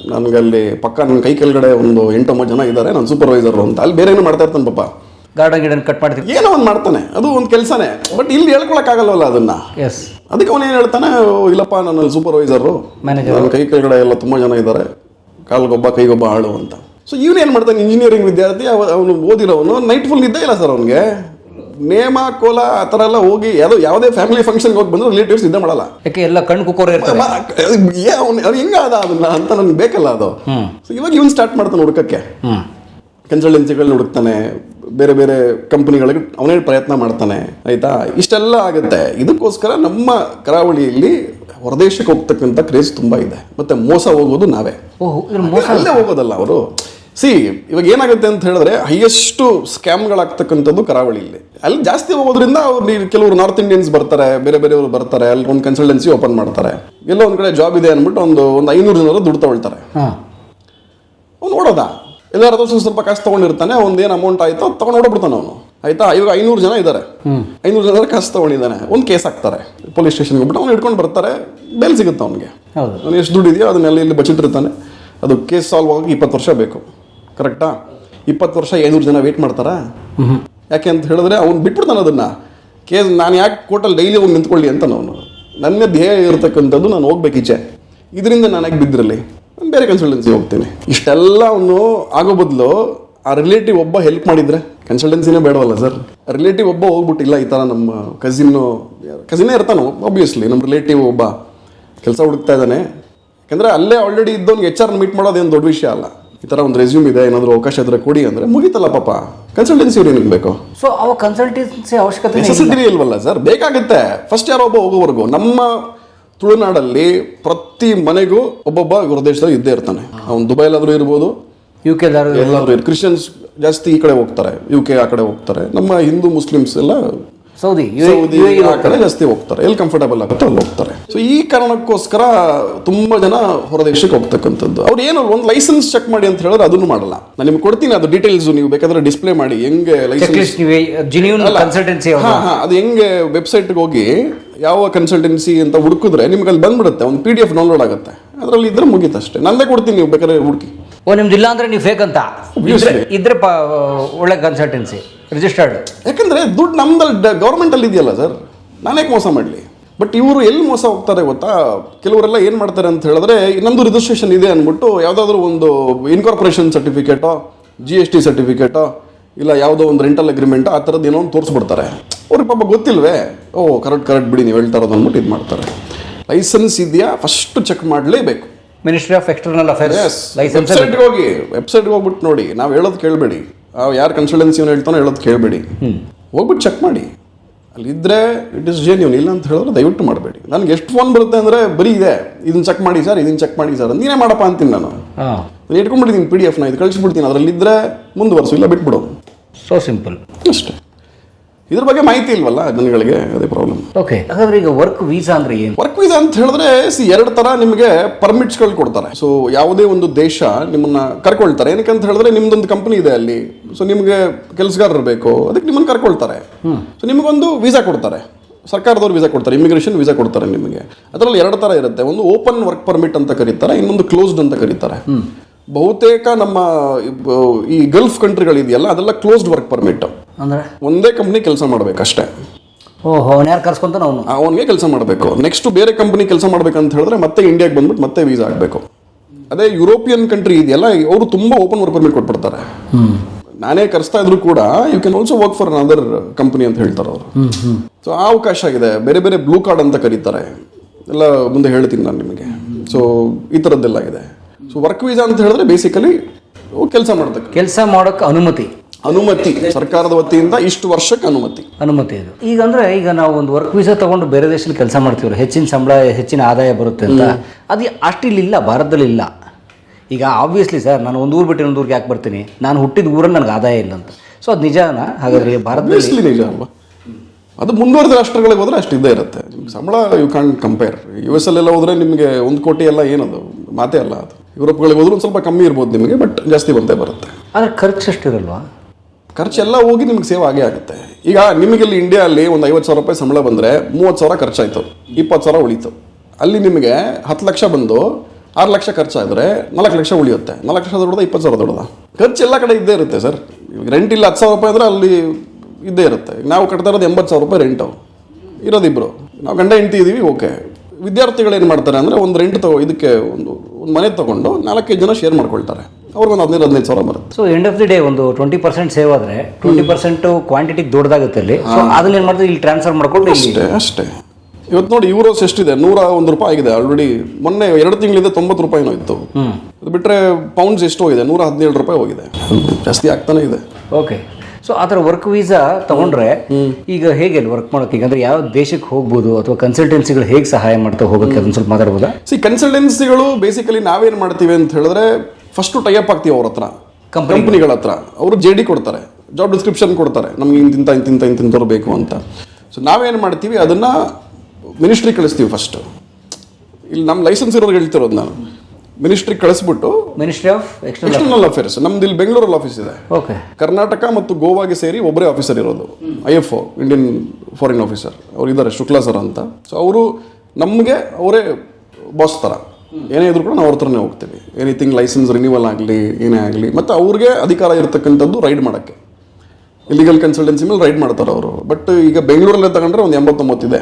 ನನಗಲ್ಲಿ ಪಕ್ಕ ನನ್ನ ಕೈ ಕೆಳಗಡೆ ಒಂದು ಎಂಟೊಂಬತ್ತು ಜನ ಇದ್ದಾರೆ ನನ್ನ ಸೂಪರ್ವೈಸರು ಅಂತ. ಅಲ್ಲಿ ಬೇರೆ ಏನು ಮಾಡ್ತಾ ಇರ್ತಾನೆ ಪಾಪ. ಗಾರ್ಡನ್ ಗಿಡನ್ ಕಟ್ ಮಾಡ್ತೀನಿ ಏನೋ ಒಂದು ಮಾಡ್ತಾನೆ. ಅದು ಒಂದು ಕೆಲಸನೇ. ಬಟ್ ಇಲ್ಲಿ ಹೇಳ್ಕೊಳಕ್ಕಾಗಲ್ವಲ್ಲ ಅದನ್ನ? ಎಸ್ ಅದಕ್ಕೆ ಅವನೇನು ಏನು ಹೇಳ್ತಾನೆ? "ಓ, ಇಲ್ಲಪ್ಪ ನನ್ನ ಸೂಪರ್ವೈಸರು. ನನ್ನ ಕೈ ಕೆಳಗಡೆ ಎಲ್ಲ ತುಂಬ ಜನ ಇದ್ದಾರೆ ಕಾಲ್ಗೊಬ್ಬ ಕೈಗೊಬ್ಬ ಆಳು ಅಂತ. ಸೊ ಇವನೇನು ಏನು ಮಾಡ್ತಾನೆ? ಇಂಜಿನಿಯರಿಂಗ್ ವಿದ್ಯಾರ್ಥಿ ಅವ- ಅವನು ಓದಿರೋವನು ನೈಟ್ ಫುಲ್ ನಿದ್ದೆ ಇಲ್ಲ ಸರ್ ಅವನಿಗೆ. ನೇಮ ಕೋಲ ಆ ಥರ ಎಲ್ಲ ಹೋಗಿ ಯಾವುದೋ ಯಾವುದೇ ಫ್ಯಾಮಿಲಿ ಫಂಕ್ಷನ್ಗೆ ಹೋಗಿ ಬಂದರೂ ರಿಲೇಟಿವ್ಸ್ ನಿದ್ದೆ ಮಾಡಲ್ಲ. ಯಾಕೆ ಎಲ್ಲ ಕಣ್ಣು ಕುಕ್ಕೋರೆ ಇರ್ತಾರೆ? ಅವ್ನು ಹೆಂಗ ಅದ ಅದನ್ನ ಅಂತ ನನಗೆ ಬೇಕಲ್ಲ ಅದು. ಸೊ ಇವಾಗ ಇವನು ಸ್ಟಾರ್ಟ್ ಮಾಡ್ತಾನೆ ಹುಡುಕಕ್ಕೆ. ಕನ್ಸಲ್ಟೆನ್ಸಿಗಳನ್ನ ಹುಡುಕ್ತಾನೆ ಬೇರೆ ಬೇರೆ ಕಂಪನಿಗಳಿಗೆ ಅವನೇ ಪ್ರಯತ್ನ ಮಾಡ್ತಾನೆ ಆಯ್ತಾ? ಇಷ್ಟೆಲ್ಲ ಆಗುತ್ತೆ. ಇದಕ್ಕೋಸ್ಕರ ನಮ್ಮ ಕರಾವಳಿಯಲ್ಲಿ ಹೊರದೇಶಕ್ಕೆ ಹೋಗ್ತಕ್ಕಂಥ ಕ್ರೇಜ್ ತುಂಬಾ ಇದೆ. ಮತ್ತೆ ಮೋಸ ಹೋಗೋದು ನಾವೇ. ಓಹ್ ಮೋಸ ಅಲ್ಲೇ ಹೋಗೋದಲ್ಲ ಅವರು. ಸಿ ಇವಾಗ ಏನಾಗುತ್ತೆ ಅಂತ ಹೇಳಿದ್ರೆ ಹೈಯೆಸ್ಟು ಸ್ಕ್ಯಾಮ್ಗಳಾಗ್ತಕ್ಕಂಥದ್ದು ಕರಾವಳಿಯಲ್ಲಿ ಅಲ್ಲಿ ಜಾಸ್ತಿ ಹೋಗೋದ್ರಿಂದ ಅವ್ರು ಕೆಲವರು ನಾರ್ತ್ ಇಂಡಿಯನ್ಸ್ ಬರ್ತಾರೆ ಬೇರೆ ಬೇರೆಯವರು ಬರ್ತಾರೆ ಅಲ್ಲಿ ಒಂದು ಕನ್ಸಲ್ಟೆನ್ಸಿ ಓಪನ್ ಮಾಡ್ತಾರೆ. ಎಲ್ಲೋ ಒಂದು ಕಡೆ ಜಾಬ್ ಇದೆ ಅಂದ್ಬಿಟ್ಟು ಒಂದು ಒಂದು ಐನೂರು ಜನರು ದುಡ್ಡು ತಗೊಳ್ತಾರೆ. ಅವ್ನು ನೋಡೋದ? ಎಲ್ಲರ ಸ್ವಲ್ಪ ಸ್ವಲ್ಪ ಕಾಸು ತೊಗೊಂಡಿರ್ತಾನೆ ಒಂದು ಏನು ಅಮೌಂಟ್ ಆಯಿತು ಅದು ತಗೊಂಡು ನೋಡ್ಬಿಡ್ತಾನೆ ಅವನು. ಆಯ್ತಾ? ಇವಾಗ ಐನೂರು ಜನ ಇದ್ದಾರೆ ಐನೂರು ಜನ ಕಾಸು ತೊಗೊಂಡಿದ್ದಾನೆ. ಒಂದು ಕೇಸ್ ಹಾಕ್ತಾರೆ. ಪೊಲೀಸ್ ಸ್ಟೇಷನ್ಗೆ ಹೋಗ್ಬಿಟ್ಟು ಅವ್ನು ಇಟ್ಕೊಂಡು ಬರ್ತಾರೆ. ಬೇಲ್ ಸಿಗುತ್ತೆ ಅವನಿಗೆ. ಅವ್ನು ಎಷ್ಟು ದುಡ್ಡು ಇದೆಯೋ ಅದನ್ನೆಲ್ಲ ಇಲ್ಲಿ ಬಚ್ಚಿಟ್ಟಿರ್ತಾನೆ. ಅದು ಕೇಸ್ ಸಾಲ್ವ್ ಆಗಿ ಇಪ್ಪತ್ತು ವರ್ಷ ಬೇಕು. ಕರೆಕ್ಟಾ? ಇಪ್ಪತ್ತು ವರ್ಷ ಐನೂರು ಜನ ವೇಟ್ ಮಾಡ್ತಾರಾ? ಯಾಕೆ ಅಂತ ಹೇಳಿದ್ರೆ ಅವ್ನು ಬಿಟ್ಬಿಡ್ತಾನೆ ಅದನ್ನು. ಕೇಸ್ ನಾನು ಯಾಕೆ ಕೋರ್ಟಲ್ಲಿ ಡೈಲಿ ಹೋಗಿ ನಿಂತ್ಕೊಳ್ಳಿ ಅಂತ ಅವನು. ನನ್ನ ಧ್ಯೇಯ ಇರತಕ್ಕಂಥದ್ದು ನಾನು ಹೋಗ್ಬೇಕು ಈಚೆ. ಇದರಿಂದ ನಾನು ಯಾಕೆ ಬಿದ್ದಿರಲಿ? ನಾನು ಬೇರೆ ಕನ್ಸಲ್ಟೆನ್ಸಿ ಹೋಗ್ತೀನಿ. ಇಷ್ಟೆಲ್ಲ ಅವನು ಆಗೋ ಬದಲು ಆ ರಿಲೇಟಿವ್ ಒಬ್ಬ ಹೆಲ್ಪ್ ಮಾಡಿದರೆ? ಕನ್ಸಲ್ಟೆನ್ಸಿನೇ ಬೇಡವಲ್ಲ ಸರ್ ರಿಲೇಟಿವ್ ಒಬ್ಬ ಹೋಗ್ಬಿಟ್ಟಿಲ್ಲ ಈ ಥರ ನಮ್ಮ ಕಸಿನ್ನು ಕಸಿನೇ ಇರ್ತಾನೆ ಆಬ್ವಿಯಸ್ಲಿ ನಮ್ಮ ರಿಲೇಟಿವ್ ಒಬ್ಬ. ಕೆಲಸ ಹುಡುಕ್ತಾ ಇದ್ದಾನೆ. ಯಾಕಂದರೆ ಅಲ್ಲೇ ಆಲ್ರೆಡಿ ಇದ್ದವ್ನಿಗೆ ಎಚ್ ಆರ್ನ ಮೀಟ್ ಮಾಡೋದೇನು ದೊಡ್ಡ ವಿಷಯ ಅಲ್ಲ. ಈ ಥರ ಒಂದು ರೆಸ್ಯೂಮ್ ಇದೆ ಏನಾದರೂ ಅವಕಾಶ ಇದ್ರೆ ಕೊಡಿ ಅಂದರೆ ಮುಗೀತಲ್ಲ ಪಾಪ. ಕನ್ಸಲ್ಟೆನ್ಸಿ ಅವ್ರು ಏನಕ್ಕೆ ಬೇಕು? ಸೊ ಅವ ಕನ್ಸಲ್ಟೆನ್ಸಿ ಅವಶ್ಯಕತೆ ನೆಸೆಸಿಟಿ ಇಲ್ವಲ್ಲ ಸರ್ ಬೇಕಾಗುತ್ತೆ. ಫಸ್ಟ್ ಯಾರೋ ಒಬ್ಬ ಹೋಗೋವರೆಗೂ ನಮ್ಮ ತುಳುನಾಡಲ್ಲಿ ಪ್ರತಿ ಮನೆಗೂ ಒಬ್ಬೊಬ್ಬ ಹೊರದೇಶದಲ್ಲಿ ಇದ್ದೇ ಇರ್ತಾನೆ. ಅವ್ನು ದುಬೈಲಾದರೂ ಇರ್ಬೋದು ಯು ಕೆ ಎಲ್ಲಾದ್ರೂ ಕ್ರಿಶ್ಚಿಯನ್ಸ್ ಜಾಸ್ತಿ ಈ ಕಡೆ ಹೋಗ್ತಾರೆ ಯು ಕೆ ಆ ಕಡೆ ಹೋಗ್ತಾರೆ. ನಮ್ಮ ಹಿಂದೂ ಮುಸ್ಲಿಮ್ಸ್ ಎಲ್ಲ ಸೌದಿ ಸೌದಿ ಆ ಕಡೆ ಜಾಸ್ತಿ ಹೋಗ್ತಾರೆ ಎಲ್ಲಿ ಕಂಫರ್ಟಬಲ್ ಆಗುತ್ತೆ ಅಲ್ಲಿ ಹೋಗ್ತಾರೆ. ಸೊ ಈ ಕಾರಣಕ್ಕೋಸ್ಕರ ತುಂಬಾ ಜನ ಹೊರದೇಶಕ್ಕೆ ಹೋಗ್ತಕ್ಕಂಥದ್ದು. ಅವ್ರು ಏನು ಒಂದು ಲೈಸೆನ್ಸ್ ಚೆಕ್ ಮಾಡಿ ಅಂತ ಹೇಳಿದ್ರೆ ಅದನ್ನು ಮಾಡಲ್ಲ. ನಾನು ನಿಮ್ಗೆ ಕೊಡ್ತೀನಿ ಅದು ಡೀಟೇಲ್ಸ್ ನೀವು ಬೇಕಾದ್ರೆ ಡಿಸ್ಪ್ಲೇ ಮಾಡಿ ಹೆಂಗೆ ಲೈಸೆನ್ಸ್ ಕನ್ಸಲ್ಟೆನ್ಸಿ ಅದು ಹೆಂಗೆ ವೆಬ್ಸೈಟ್ಗೆ ಹೋಗಿ ಯಾವ ಕನ್ಸಲ್ಟೆನ್ಸಿ ಅಂತ ಹುಡುಕಿದ್ರೆ ನಿಮ್ಗೆ ಅಲ್ಲಿ ಬಂದ್ಬಿಡುತ್ತೆ ಒಂದು ಪಿ ಡಿ ಎಫ್ ಡೌನ್ಲೋಡ್ ಆಗುತ್ತೆ. ಅದರಲ್ಲಿ ಇದ್ರೆ ಮುಗೀತಷ್ಟೇ ನಂದೇ ಕೊಡ್ತೀನಿ ನೀವು ಬೇಕಾದ್ರೆ ಹುಡುಕಿ. ಓ ನಿಮ್ದು ಇಲ್ಲ ಅಂದ್ರೆ ನೀವು ಫೇಕ್ ಅಂತ? ಇದ್ರೆ ಒಳ್ಳೆ ಕನ್ಸಲ್ಟೆನ್ಸಿ ರಿಜಿಸ್ಟರ್ಡ್ ಯಾಕಂದರೆ ದುಡ್ಡು ನಮ್ದಲ್ಲಿ ಡ ಗೌರ್ಮೆಂಟಲ್ಲಿ ಇದೆಯಲ್ಲ ಸರ್? ನಾನೇಕೆ ಮೋಸ ಮಾಡಲಿ. ಬಟ್ ಇವರು ಎಲ್ಲಿ ಮೋಸ ಹೋಗ್ತಾರೆ ಗೊತ್ತಾ? ಕೆಲವರೆಲ್ಲ ಏನು ಮಾಡ್ತಾರೆ ಅಂತ ಹೇಳಿದ್ರೆ ಇನ್ನೊಂದು ರಿಜಿಸ್ಟ್ರೇಷನ್ ಇದೆ ಅಂದ್ಬಿಟ್ಟು ಯಾವುದಾದ್ರೂ ಒಂದು ಇನ್ಕಾರ್ಪೊರೇಷನ್ ಸರ್ಟಿಫಿಕೇಟೋ ಜಿ ಎಸ್ ಟಿ ಸರ್ಟಿಫಿಕೇಟೋ ಇಲ್ಲ ಯಾವುದೋ ಒಂದು ರೆಂಟಲ್ ಅಗ್ರಿಮೆಂಟ್ ಆ ಥರದ್ದು ಏನೋ ಒಂದು ತೋರಿಸ್ಬಿಡ್ತಾರೆ. ಅವ್ರಿಗೆ ಪಾಪ ಗೊತ್ತಿಲ್ವೇ? ಓ ಕರೆಕ್ಟ್ ಕರೆಕ್ಟ್ ಬಿಡಿ ನೀವು ಹೇಳ್ತಾ ಇರೋದು ಅಂದ್ಬಿಟ್ಟು ಇದು ಮಾಡ್ತಾರೆ. ಲೈಸೆನ್ಸ್ ಇದೆಯಾ? ಫಸ್ಟ್ ಚೆಕ್ ಮಾಡಲೇಬೇಕು. ಮಿನಿಸ್ಟ್ರಿ ಆಫ್ ಎಕ್ಸ್ಟರ್ನಲ್ ಅಫೇರ್ಸ್ ವೆಬ್ಸೈಟ್ಗೆ ಹೋಗಿ ವೆಬ್ಸೈಟ್ಗೆ ಹೋಗ್ಬಿಟ್ಟು ನೋಡಿ. ನಾವು ಹೇಳೋದು ಕೇಳಬೇಡಿ. ಯಾರು ಕನ್ಸಲ್ಟೆನ್ಸಿ ಹೇಳ್ತಾನೋ ಹೇಳೋದು ಕೇಳಬೇಡಿ. ಹೋಗ್ಬಿಟ್ಟು ಚೆಕ್ ಮಾಡಿ. ಅಲ್ಲಿದ್ದರೆ ಇಟ್ ಇಸ್ ಜೇನ್ಯೂನ್ ಇಲ್ಲ ಅಂತ ಹೇಳಿದ್ರೆ ದಯವಿಟ್ಟು ಮಾಡಬೇಡಿ. ನನಗೆ ಎಷ್ಟು ಫೋನ್ ಬರುತ್ತೆ ಅಂದರೆ ಬರೀ ಇದೆ. ಇದನ್ನ ಚೆಕ್ ಮಾಡಿ ಸರ್ ಇದನ್ನ ಚೆಕ್ ಮಾಡಿ ಸರ್ ನೀನೇ ಮಾಡಪ್ಪ ಅಂತೀನಿ ನಾನು. ನಾನು ಇಟ್ಕೊಂಡ್ಬಿಡ್ತೀನಿ ಪಿ ಡಿ ಎಫ್ನ ಇದು ಕಳಿಸ್ಬಿಡ್ತೀನಿ. ಅದರಲ್ಲಿದ್ದರೆ ಮುಂದುವರ್ಸು ಇಲ್ಲ ಬಿಟ್ಬಿಡೋದು ಸೊ ಸಿಂಪಲ್ ಅಷ್ಟೇ. ಇದ್ರ ಬಗ್ಗೆ ಮಾಹಿತಿ ಇಲ್ವಲ್ಲ ಜನಗಳಿಗೆ? ಅದೇ ಪ್ರಾಬ್ಲಮ್ ಓಕೆ ಹಾಗಾದ್ರೆ ಈಗ ವರ್ಕ್ ವೀಸಾ ಅಂದ್ರೆ ಏನು? ವರ್ಕ್ ವೀಸಾ ಅಂತ ಹೇಳಿದ್ರೆ ಸಿ ಎರಡು ತರ ನಿಮಗೆ ಪರ್ಮಿಟ್ಸ್ಗಳು ಕೊಡ್ತಾರೆ. ಸೊ ಯಾವುದೇ ಒಂದು ದೇಶ ನಿಮ್ಮನ್ನ ಕರ್ಕೊಳ್ತಾರೆ. ಏನಕ್ಕೆ ಅಂತ ಹೇಳಿದ್ರೆ ನಿಮ್ದೊಂದು ಕಂಪನಿ ಇದೆ ಅಲ್ಲಿ. ಸೊ ನಿಮಗೆ ಕೆಲಸಗಾರರು ಬೇಕು. ಅದಕ್ಕೆ ನಿಮ್ಮನ್ನ ಕರ್ಕೊಳ್ತಾರೆ. ಸೊ ನಿಮಗೊಂದು ವೀಸಾ ಕೊಡ್ತಾರೆ. ಸರ್ಕಾರದವ್ರು ವೀಸಾ ಕೊಡ್ತಾರೆ. ಇಮಿಗ್ರೇಷನ್ ವೀಸಾ ಕೊಡ್ತಾರೆ ನಿಮಗೆ. ಅದರಲ್ಲಿ ಎರಡು ತರ ಇರುತ್ತೆ. ಒಂದು ಓಪನ್ ವರ್ಕ್ ಪರ್ಮಿಟ್ ಅಂತ ಕರೀತಾರೆ ಇನ್ನೊಂದು ಕ್ಲೋಸ್ಡ್ ಅಂತ ಕರೀತಾರೆ. ಬಹುತೇಕ ನಮ್ಮ ಈ ಗಲ್ಫ್ ಕಂಟ್ರಿಗಳಿದೆಯಲ್ಲ ಅದೆಲ್ಲ ಕ್ಲೋಸ್ಡ್ ವರ್ಕ್ ಪರ್ಮಿಟ್ ಅಂದ್ರೆ? ಒಂದೇ ಕಂಪ್ನಿ ಕೆಲಸ ಮಾಡಬೇಕಷ್ಟೇ ಓಹೋ ಅವ್ನು ಯಾರು ಕರ್ಸ್ಕೊಂತಾನೆ ಅವನು? ಅವನಿಗೆ ಕೆಲಸ ಮಾಡಬೇಕು. ನೆಕ್ಸ್ಟ್ ಬೇರೆ ಕಂಪನಿ ಕೆಲಸ ಮಾಡ್ಬೇಕಂತ ಹೇಳಿದ್ರೆ ಮತ್ತೆ ಇಂಡಿಯಾಗೆ ಬಂದ್ಬಿಟ್ಟು ಮತ್ತೆ ವೀಸಾ ಆಗಬೇಕು ಅದೇ ಯುರೋಪಿಯನ್ ಕಂಟ್ರಿ ಇದೆಯಲ್ಲ ಅವರು ತುಂಬ ಓಪನ್ ವರ್ಕ್ ಪರ್ಮಿಟ್ ಕೊಟ್ಬಿಡ್ತಾರೆ. ನಾನೇ ಕರೆಸ್ತಾ ಇದ್ರು ಕೂಡ you can also work for another company ಅಂತ ಹೇಳ್ತಾರೆ ಅವರು. ಸೊ ಆ ಅವಕಾಶ ಆಗಿದೆ ಬೇರೆ ಬೇರೆ ಬ್ಲೂ ಕಾರ್ಡ್ ಅಂತ ಕರೀತಾರೆ. ಎಲ್ಲ ಮುಂದೆ ಹೇಳ್ತೀನಿ ನಾನು ನಿಮಗೆ. ಸೊ ಈ ಥರದ್ದೆಲ್ಲ ಇದೆ. ಸೊ ವರ್ಕ್ ವೀಸಾ ಅಂತ ಹೇಳಿದ್ರೆ ಬೇಸಿಕಲಿ ಕೆಲಸ ಮಾಡ್ತಕ್ಕ ಕೆಲಸ ಮಾಡೋಕ್ಕೆ ಅನುಮತಿ. ಅನುಮತಿ ಸರ್ಕಾರದ ವತಿಯಿಂದ ಇಷ್ಟು ವರ್ಷಕ್ಕೆ ಅನುಮತಿ. ಅನುಮತಿ ಇದು ಈಗ ಅಂದ್ರೆ ಈಗ ನಾವು ಒಂದು ವರ್ಕ್ ವೀಸಾ ತಗೊಂಡು ಬೇರೆ ದೇಶದಲ್ಲಿ ಕೆಲಸ ಮಾಡ್ತೀವಿ ಹೆಚ್ಚಿನ ಸಂಬಳ ಹೆಚ್ಚಿನ ಆದಾಯ ಬರುತ್ತೆ ಅಂತ. ಅದು ಅಷ್ಟಿಲ್ಲ ಭಾರತದಲ್ಲಿ ಇಲ್ಲ. ಈಗ ಆಬ್ವಿಯಸ್ಲಿ ಸರ್ ನಾನು ಒಂದು ಊರು ಬಿಟ್ಟು ಇನ್ನೊಂದು ಊರಿಗೆ ಯಾಕೆ ಬರ್ತೀನಿ? ನಾನು ಹುಟ್ಟಿದ ಊರಲ್ಲಿ ನನಗೆ ಆದಾಯ ಇಲ್ಲ ಅಂತ. ಸೊ ಅದು ನಿಜಾನ? ಹಾಗಾದ್ರೆ ಭಾರತದಲ್ಲಿ ನಿಜ ಅಲ್ವಾ? ಅದು ಮುಂದುವರೆದ ರಾಷ್ಟ್ರಗಳಿಗೆ ಹೋದ್ರೆ ಅಷ್ಟು ಇದ್ದೇ ಇರುತ್ತೆ. ನಿಮ್ಗೆ ಸಂಬಳ you can compare U S ಅಲ್ಲೆಲ್ಲ ಹೋದ್ರೆ ನಿಮಗೆ ಒಂದು ಕೋಟಿ ಎಲ್ಲ ಏನದು? ಮಾತೇ ಅಲ್ಲ ಅದು. ಯುರೋಪ್ಗಳಿಗೆ ಹೋದ್ರೆ ಒಂದು ಸ್ವಲ್ಪ ಕಮ್ಮಿ ಇರ್ಬೋದು ನಿಮಗೆ ಬಟ್ ಜಾಸ್ತಿ ಬಂದೇ ಬರುತ್ತೆ. ಆದರೆ ಖರ್ಚು ಅಷ್ಟಿರಲ್ವಾ ಖರ್ಚೆಲ್ಲ ಹೋಗಿ ನಿಮ್ಗೆ ಸೇವ್ ಆಗೇ ಆಗುತ್ತೆ. ಈಗ ನಿಮಗೆ ಇಲ್ಲಿ ಇಂಡಿಯಲ್ಲಿ ಒಂದು ಐವತ್ತು ಸಾವಿರ ರೂಪಾಯಿ ಸಂಬಳ ಬಂದರೆ ಮೂವತ್ತು ಸಾವಿರ ಖರ್ಚಾಯಿತು, ಇಪ್ಪತ್ತು ಸಾವಿರ ಉಳಿತು. ಅಲ್ಲಿ ನಿಮಗೆ ಹತ್ತು ಲಕ್ಷ ಬಂದು ಆರು ಲಕ್ಷ ಖರ್ಚಾದರೆ ನಾಲ್ಕು ಲಕ್ಷ ಉಳಿಯುತ್ತೆ. ನಾಲ್ಕು ಲಕ್ಷ ದೊಡ್ಡದ, ಇಪ್ಪತ್ತು ಸಾವಿರ ದೊಡ್ಡದ. ಖರ್ಚು ಎಲ್ಲ ಕಡೆ ಇದ್ದೇ ಇರುತ್ತೆ ಸರ್. ರೆಂಟ್ ಇಲ್ಲ ಹತ್ತು ಸಾವಿರ ರೂಪಾಯಿ ಅಂದರೆ ಅಲ್ಲಿ ಇದ್ದೇ ಇರುತ್ತೆ. ನಾವು ಕಟ್ತಾ ಇರೋದು ಎಂಬತ್ತು ಸಾವಿರ ರೂಪಾಯಿ ರೆಂಟು ಇರೋದಿಬ್ರು. ನಾವು ಗಂಡ ಹೆಂಡ್ತಿ ಇದ್ದೀವಿ ಓಕೆ. ವಿದ್ಯಾರ್ಥಿಗಳು ಏನು ಮಾಡ್ತಾರೆ ಅಂದರೆ ಒಂದು ರೆಂಟ್ ತಗೋ ಇದಕ್ಕೆ ಒಂದು ಒಂದು ಮನೆ ತೊಗೊಂಡು ನಾಲ್ಕೈದು ಜನ ಶೇರ್ ಮಾಡ್ಕೊಳ್ತಾರೆ. ಅವ್ರಿಗೊಂದು ಹದಿನೈದು ಹದಿನೈದು ಸಾವಿರ ಬರುತ್ತೆ. So end of the day ಒಂದು ಟ್ವೆಂಟಿ ಪರ್ಸೆಂಟ್ ಸೇವ್ ಆದರೆ ಟ್ವೆಂಟಿ ಪರ್ಸೆಂಟ್ ಕ್ವಾಂಟಿಟಿ ದೊಡ್ಡದಾಗುತ್ತೆ ಅಲ್ಲಿ. ಅದನ್ನ ಏನು ಇಲ್ಲಿ ಟ್ರಾನ್ಸ್ಫರ್ ಮಾಡ್ಕೊಂಡು ಅಷ್ಟೇ ಅಷ್ಟೇ. ಇವತ್ತು ನೋಡಿ ಯೂರೋಸ್ ಎಷ್ಟಿದೆ? ನೂರ ಒಂದು ರೂಪಾಯಿ ಆಗಿದೆ ಆಲ್ರೆಡಿ ಮೊನ್ನೆ ಎರಡು ತಿಂಗಳಿಂದ ತೊಂಬತ್ತು ರೂಪಾಯಿನೋ ಇತ್ತು. ಅದು ಬಿಟ್ಟರೆ ಪೌಂಡ್ಸ್ ಎಷ್ಟು ಹೋಗಿದೆ ನೂರ ಹದಿನೇಳು ರೂಪಾಯಿ ಹೋಗಿದೆ. ಜಾಸ್ತಿ ಆಗ್ತಾನೆ ಇದೆ. ಓಕೆ ಸೊ ಆ ಥರ ವರ್ಕ್ ವೀಸಾ ತಗೊಂಡ್ರೆ ಈಗ ಹೇಗೆ ವರ್ಕ್ ಮಾಡೋಕೆ? ಈಗ ಅಂದರೆ ಯಾವ ದೇಶಕ್ಕೆ ಹೋಗ್ಬೋದು ಅಥವಾ ಕನ್ಸಲ್ಟೆನ್ಸಿಗಳು ಹೇಗೆ ಸಹಾಯ ಮಾಡ್ತಾ ಹೋಗೋಕ್ಕೆ ಅದನ್ನ ಸ್ವಲ್ಪ ಮಾತಾಡ್ಬೋದಾ? ಸಿ ಕನ್ಸಲ್ಟೆನ್ಸಿಗಳು ಬೇಸಿಕಲಿ ನಾವೇನು ಮಾಡ್ತೀವಿ ಅಂತ ಹೇಳಿದ್ರೆ ಫಸ್ಟು ಟೈಅಪ್ ಆಗ್ತೀವಿ ಅವ್ರ ಹತ್ರ. ಕಂಪ್ನಿಗಳ ಹತ್ರ. ಅವರು ಜೆ ಡಿ ಕೊಡ್ತಾರೆ. ಜಾಬ್ ಡಿಸ್ಕ್ರಿಪ್ಷನ್ ಕೊಡ್ತಾರೆ. ನಮ್ಗೆ ಇಂತಿಂತ ಇಂತಿಂತ ಇಂತಿಂತವ್ರು ಬೇಕು ಅಂತ. ಸೊ ನಾವೇನು ಮಾಡ್ತೀವಿ ಅದನ್ನು ಮಿನಿಸ್ಟ್ರಿ ಕಳಿಸ್ತೀವಿ ಫಸ್ಟು ಇಲ್ಲಿ ನಮ್ಮ ಲೈಸೆನ್ಸ್ ಇರೋರು ಹೇಳ್ತಿರೋದು ನಾನು. Ministry ಕಳಿಸ್ಬಿಟ್ಟು ministry of external external affairs ನಮ್ದು ಇಲ್ಲಿ ಬೆಂಗಳೂರಲ್ಲಿ ಆಫೀಸ್ ಇದೆ. ಓಕೆ ಕರ್ನಾಟಕ ಮತ್ತು ಗೋವಾಗೆ ಸೇರಿ ಒಬ್ಬರೇ ಆಫೀಸರ್ ಇರೋದು. I F O Indian foreign officer ಅವ್ರು ಇದ್ದಾರೆ ಶುಕ್ಲಾ ಸರ್ ಅಂತ. ಸೊ ಅವರು ನಮಗೆ ಅವರೇ ಬಾಸ್ ಥರ ಏನೇ ಇದ್ರು ಕೂಡ ನಾವು ಅವ್ರ ಹತ್ರನೇ ಹೋಗ್ತೀವಿ. ಎನಿಥಿಂಗ್ ಲೈಸೆನ್ಸ್ ರಿನ್ಯೂವಲ್ ಆಗಲಿ ಏನೇ ಆಗಲಿ ಮತ್ತು ಅವ್ರಿಗೆ ಅಧಿಕಾರ ಇರತಕ್ಕಂಥದ್ದು ರೈಡ್ ಮಾಡೋಕ್ಕೆ. ಇಲಿಗಲ್ ಕನ್ಸಲ್ಟೆನ್ಸಿ ಮೇಲೆ ರೈಡ್ ಮಾಡ್ತಾರೆ ಅವರು. ಬಟ್ ಈಗ ಬೆಂಗಳೂರಲ್ಲೇ ತಗೊಂಡ್ರೆ ಒಂದು ಎಂಬತ್ತೊಂಬತ್ತಿದೆ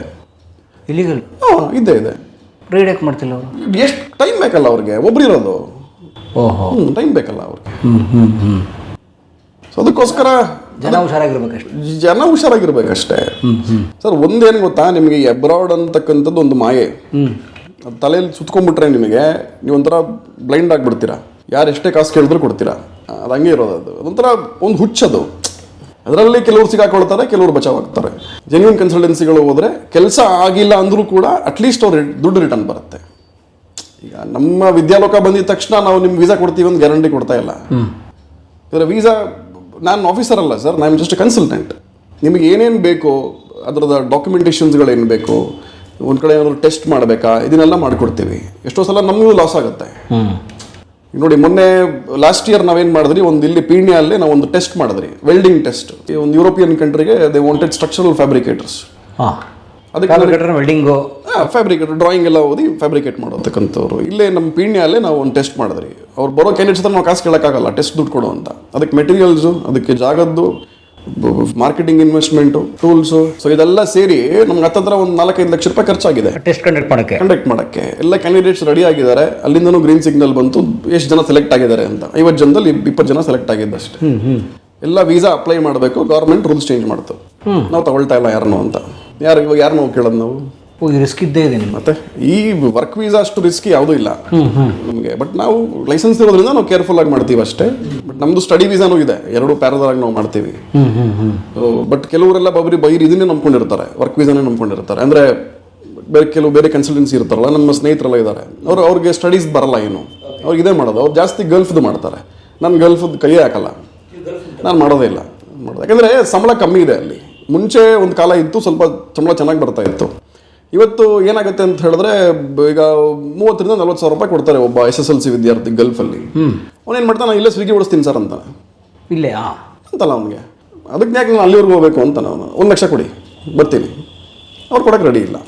ಇಲಿಗಲ್ ಹಾಂ ಇದೆ ಇದೆ. ರೈಡ್ ಯಾಕೆ ಮಾಡ್ತಿಲ್ಲ ಅವರು? ಎಷ್ಟು ಟೈಮ್ ಬೇಕಲ್ಲ ಅವ್ರಿಗೆ? ಒಬ್ರು ಇರೋದು. ಓಹೋ. ಹ್ಞೂ ಟೈಮ್ ಬೇಕಲ್ಲ ಅವ್ರಿಗೆ. ಸೊ ಅದಕ್ಕೋಸ್ಕರ ಜನ ಹುಷಾರಾಗಿರ್ಬೇಕಷ್ಟೇ. ಜನ ಹುಷಾರಾಗಿರ್ಬೇಕಷ್ಟೇ. ಸರ್ ಒಂದೇನು ಗೊತ್ತಾ? ನಿಮಗೆ ಅಬ್ರಾಡ್ ಅಂತಕ್ಕಂಥದ್ದು ಒಂದು ಮಾಯೆ. ಅದು ತಲೆಯಲ್ಲಿ ಸುತ್ಕೊಂಡ್ಬಿಟ್ರೆ ನಿಮಗೆ ನೀವು ಒಂಥರ ಬ್ಲೈಂಡ್ ಆಗಿಬಿಡ್ತೀರಾ. ಯಾರು ಎಷ್ಟೇ ಕಾಸು ಕೇಳಿದ್ರು ಕೊಡ್ತೀರಾ. ಅದು ಹಂಗೆ ಇರೋದು ಅದು. ಅದೊಂಥರ ಒಂದು ಹುಚ್ಚದು ಅದರಲ್ಲಿ ಕೆಲವರು ಸಿಗಾಕೊಳ್ತಾರೆ ಕೆಲವರು ಬಚಾವಾಗ್ತಾರೆ. ಜೆನ್ಯೂನ್ ಕನ್ಸಲ್ಟೆನ್ಸಿಗಳು ಹೋದರೆ ಕೆಲಸ ಆಗಿಲ್ಲ ಅಂದರೂ ಕೂಡ ಅಟ್ಲೀಸ್ಟ್ ಅವ್ರು ದುಡ್ಡು ರಿಟರ್ನ್ ಬರುತ್ತೆ. ಈಗ ನಮ್ಮ ವಿದ್ಯಾಲೋಕ ಬಂದಿದ ತಕ್ಷಣ ನಾವು ನಿಮ್ಗೆ ವೀಸಾ ಕೊಡ್ತೀವಿ ಅಂತ ಗ್ಯಾರಂಟಿ ಕೊಡ್ತಾ ಇಲ್ಲ. ಇದರ ವೀಸಾ ನಾನು ಆಫೀಸರ್ ಅಲ್ಲ ಸರ್ ನಾನು ಜಸ್ಟ್ ಕನ್ಸಲ್ಟೆಂಟ್ ನಿಮಗೆ ಏನೇನು ಬೇಕು ಅದರದ ಡಾಕ್ಯುಮೆಂಟೇಷನ್ಸ್ಗಳೇನು ಬೇಕು ಒಂದು ಕಡೆ ಏನಾದ್ರು ಟೆಸ್ಟ್ ಮಾಡಬೇಕಾ? ಇದನ್ನೆಲ್ಲ ಮಾಡಿಕೊಡ್ತೀವಿ. ಎಷ್ಟೋ ಸಲ ನಮಗೂ ಲಾಸ್ ಆಗುತ್ತೆ. ನೋಡಿ ಮೊನ್ನೆ ಲಾಸ್ಟ್ ಇಯರ್ ನಾವೇನು ಮಾಡಿದ್ರಿ? ಒಂದು ಇಲ್ಲಿ ಪೀಣ್ಯಲ್ಲಿ ನಾವು ಒಂದು ಟೆಸ್ಟ್ ಮಾಡಿದ್ರಿ. ವೆಲ್ಡಿಂಗ್ ಟೆಸ್ಟ್ ಈ ಒಂದು ಯುರೋಪಿಯನ್ ಕಂಟ್ರಿಗೆ ದೇ ವಾಂಟೆಡ್ ಸ್ಟ್ರಕ್ಚರಲ್ ಫ್ಯಾಬ್ರಿಕೇಟರ್ಸ್ ಹಾಂ. ಅದಕ್ಕೆ ವೆಲ್ಡಿಂಗು ಫ್ಯಾಬ್ರಿಕೇಟ್ ಡ್ರಾಯಿಂಗ್ ಎಲ್ಲ ಓದಿ ಫ್ಯಾಬ್ರಿಕೇಟ್ ಮಾಡೋತಕ್ಕಂಥವ್ರು ಇಲ್ಲೇ ನಮ್ಮ ಪೀಣ್ಯಲ್ಲೇ ನಾವು ಒಂದು ಟೆಸ್ಟ್ ಮಾಡಿದ್ರಿ. ಅವ್ರು ಬರೋ ಕ್ಯಾಂಡಿಡೇಟ್ಸ್ ಹತ್ರ ನಾವು ಕಾಸು ಕೇಳೋಕ್ಕಾಗಲ್ಲ ಟೆಸ್ಟ್ ದುಡ್ಡು ಕೊಡು ಅಂತ. ಅದಕ್ಕೆ ಮೆಟೀರಿಯಲ್ಸು ಅದಕ್ಕೆ ಜಾಗದ್ದು ಮಾರ್ಕೆಟಿಂಗ್ ಇನ್ವೆಸ್ಟ್ಮೆಂಟ್ ಟೂಲ್ಸ್ ಸೊ ಇದೆಲ್ಲ ಸೇರಿ ನಮ್ಗೆ ಹತ್ತತ್ರ ಒಂದು ನಾಲ್ಕೈದು ಲಕ್ಷ ರೂಪಾಯಿ ಖರ್ಚಾಗಿದೆ. ಟೆಸ್ಟ್ ಕಂಡಕ್ಟ್ ಮಾಡಕ್ಕೆ? ಕಂಡಕ್ಟ್ ಮಾಡಕ್ಕೆ. ಎಲ್ಲ ಕ್ಯಾಂಡಿಡೇಟ್ಸ್ ರೆಡಿ ಆಗಿದ್ದಾರೆ. ಅಲ್ಲಿಂದನೂ ಗ್ರೀನ್ ಸಿಗ್ನಲ್ ಬಂತು. ಎಷ್ಟು ಜನ ಸೆಲೆಕ್ಟ್ ಆಗಿದ್ದಾರೆ ಅಂತ. ಐವತ್ತು ಜನದಲ್ಲಿ ಇಪ್ಪತ್ತು ಜನ ಸೆಲೆಕ್ಟ್ ಆಗಿದ್ದಷ್ಟೇ ಎಲ್ಲ ವೀಸಾ ಅಪ್ಲೈ ಮಾಡಬೇಕು. ಗೌರ್ಮೆಂಟ್ ರೂಲ್ಸ್ ಚೇಂಜ್ ಮಾಡ್ತು. ನಾವು ತಗೊಳ್ತಾ ಇಲ್ಲ ಯಾರನ್ನೂ ಅಂತ. ಯಾರು ಇವಾಗ ಯಾರನ್ನೂ ಕೇಳೋದು ನಾವು? ರಿಸ್ಕ್ ಇದ್ದೇ ಇದೆ ಮತ್ತೆ ಈ ವರ್ಕ್ ವೀಸಾ ಅಷ್ಟು ರಿಸ್ಕ್ ಯಾವುದೂ ಇಲ್ಲ. ನಮಗೆ ಬಟ್ ನಾವು ಲೈಸೆನ್ಸ್ ಇರೋದ್ರಿಂದ ನಾವು ಕೇರ್ಫುಲ್ ಆಗಿ ಮಾಡ್ತೀವಿ ಅಷ್ಟೇ. ಬಟ್ ನಮ್ದು ಸ್ಟಡಿ ವೀಸಾನೂ ಇದೆ. ಎರಡು ಪ್ಯಾರದಾಗಿ ನಾವು ಮಾಡ್ತೀವಿ. ಬಟ್ ಕೆಲವರೆಲ್ಲ ಬಬರಿ ಬೈರ್ ಇದನ್ನೇ ನಂಬ್ಕೊಂಡಿರ್ತಾರೆ. ವರ್ಕ್ ವೀಸಾನೇ ನಂಬ್ಕೊಂಡಿರ್ತಾರೆ. ಅಂದ್ರೆ ಬೇರೆ ಕೆಲವು ಬೇರೆ ಕನ್ಸಲ್ಟೆನ್ಸಿ ಇರ್ತಾರಲ್ಲ ನಮ್ಮ ಸ್ನೇಹಿತರೆಲ್ಲ ಇದ್ದಾರೆ. ಅವ್ರು ಅವ್ರಿಗೆ ಸ್ಟಡೀಸ್ ಬರಲ್ಲ ಏನು. ಅವ್ರಿಗೆ ಇದೇ ಮಾಡೋದು. ಅವ್ರು ಜಾಸ್ತಿ ಗಲ್ಫ್ದು ಮಾಡ್ತಾರೆ. ನಾನು ಗಲ್ಫ್ದು ಕೈಯೇ ಹಾಕಲ್ಲ. ನಾನು ಮಾಡೋದೇ ಇಲ್ಲ. ಮಾಡೋದು. ಯಾಕಂದರೆ ಸಂಬಳ ಕಮ್ಮಿ ಇದೆ ಅಲ್ಲಿ. ಮುಂಚೆ ಒಂದು ಕಾಲ ಇತ್ತು ಸ್ವಲ್ಪ ಸಂಬಳ ಚೆನ್ನಾಗಿ ಬರ್ತಾ ಇತ್ತು. ಇವತ್ತು ಏನಾಗುತ್ತೆ ಅಂತ ಹೇಳಿದ್ರೆ ಈಗ ಮೂವತ್ತರಿಂದ ನಲ್ವತ್ತು ಸಾವಿರ ರೂಪಾಯಿ ಕೊಡ್ತಾರೆ ಒಬ್ಬ ಎಸ್ ಎಸ್ ಎಲ್ ಸಿ ವಿದ್ಯಾರ್ಥಿ ಗಲ್ಫಲ್ಲಿ. ಅವನೇನು ಮಾಡ್ತಾನೆ ಇಲ್ಲೇ ಸ್ವಿಗ್ಗಿ ಓಡಿಸ್ತೀನಿ ಸರ್ ಅಂತಾನೆ. ಇಲ್ಲೇ ಅಂತಲ್ಲ ಅವನಿಗೆ. ಅದಕ್ಕೆ ಯಾಕೆ ನಾನು ಅಲ್ಲಿವರೆಗೂ ಹೋಗಬೇಕು ಅಂತ ನಾನು ಒಂದು ಲಕ್ಷ ಕೊಡಿ ಬರ್ತೀನಿ. ಅವ್ರು ಕೊಡೋಕೆ ರೆಡಿ ಇಲ್ಲ.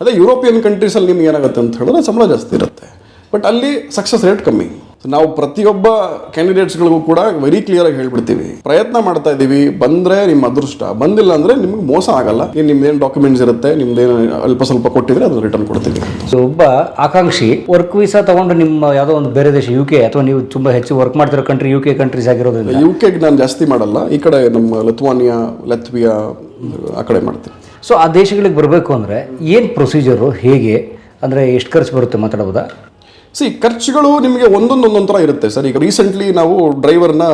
ಅದೇ ಯುರೋಪಿಯನ್ ಕಂಟ್ರೀಸಲ್ಲಿ ನಿಮ್ಗೆ ಏನಾಗುತ್ತೆ ಅಂತ ಹೇಳಿದ್ರೆ ಸಂಬಳ ಜಾಸ್ತಿ ಇರುತ್ತೆ. ಬಟ್ ಅಲ್ಲಿ ಸಕ್ಸಸ್ ರೇಟ್ ಕಮ್ಮಿ. ನಾವು ಪ್ರತಿಯೊಬ್ಬ ಕ್ಯಾಂಡಿಡೇಟ್ಸ್ಗಳಿಗೂ ಕೂಡ ವೆರಿ ಕ್ಲಿಯರ್ ಆಗಿ ಹೇಳ್ಬಿಡ್ತೀವಿ. ಪ್ರಯತ್ನ ಮಾಡ್ತಾ ಇದ್ದೀವಿ ಬಂದ್ರೆ ನಿಮ್ಮ ಅದೃಷ್ಟ. ಬಂದಿಲ್ಲ ಅಂದ್ರೆ ನಿಮ್ಗೆ ಮೋಸ ಆಗಲ್ಲ. ಏನ್ ನಿಮ್ದೇನು ಡಾಕ್ಯುಮೆಂಟ್ಸ್ ಇರುತ್ತೆ ನಿಮ್ದೇನು ಅಲ್ಪ ಸ್ವಲ್ಪ ಕೊಟ್ಟಿದ್ರೆ ಅದನ್ನ ರಿಟರ್ನ್ ಕೊಡ್ತೀವಿ. ಸೊ ಒಬ್ಬ ಆಕಾಂಕ್ಷಿ ವರ್ಕ್ ವೀಸಾ ತಗೊಂಡು ನಿಮ್ಮ ಯಾವುದೋ ಒಂದು ಬೇರೆ ದೇಶ ಯು ಕೆ ಅಥವಾ ನೀವು ತುಂಬಾ ಹೆಚ್ಚು ವರ್ಕ್ ಮಾಡ್ತಿರೋ ಕಂಟ್ರಿ ಯು ಕೆ ಕಂಟ್ರೀಸ್ ಆಗಿರೋದ್ರಿಂದ? ಯು ಕೆಗೆ ನಾನು ಜಾಸ್ತಿ ಮಾಡಲ್ಲ. ಈ ಕಡೆ ನಮ್ಮ ಲತ್ವಾನಿಯಾ ಲತ್ವಿಯಾ ಆ ಕಡೆ ಮಾಡ್ತೀನಿ. ಸೊ ಆ ದೇಶಗಳಿಗೆ ಬರಬೇಕು ಅಂದರೆ ಏನು ಪ್ರೊಸೀಜರು ಹೇಗೆ? ಅಂದರೆ ಎಷ್ಟು ಖರ್ಚು ಬರುತ್ತೆ ಮಾತಾಡಬಹುದಾ ಸಿ ಖರ್ಚುಗಳು ನಿಮಗೆ ಒಂದೊಂದು ಒಂದೊಂದು ಥರ ಇರುತ್ತೆ. ಸರ್ ಈಗ ರೀಸೆಂಟ್ಲಿ ನಾವು ಡ್ರೈವರ್ನ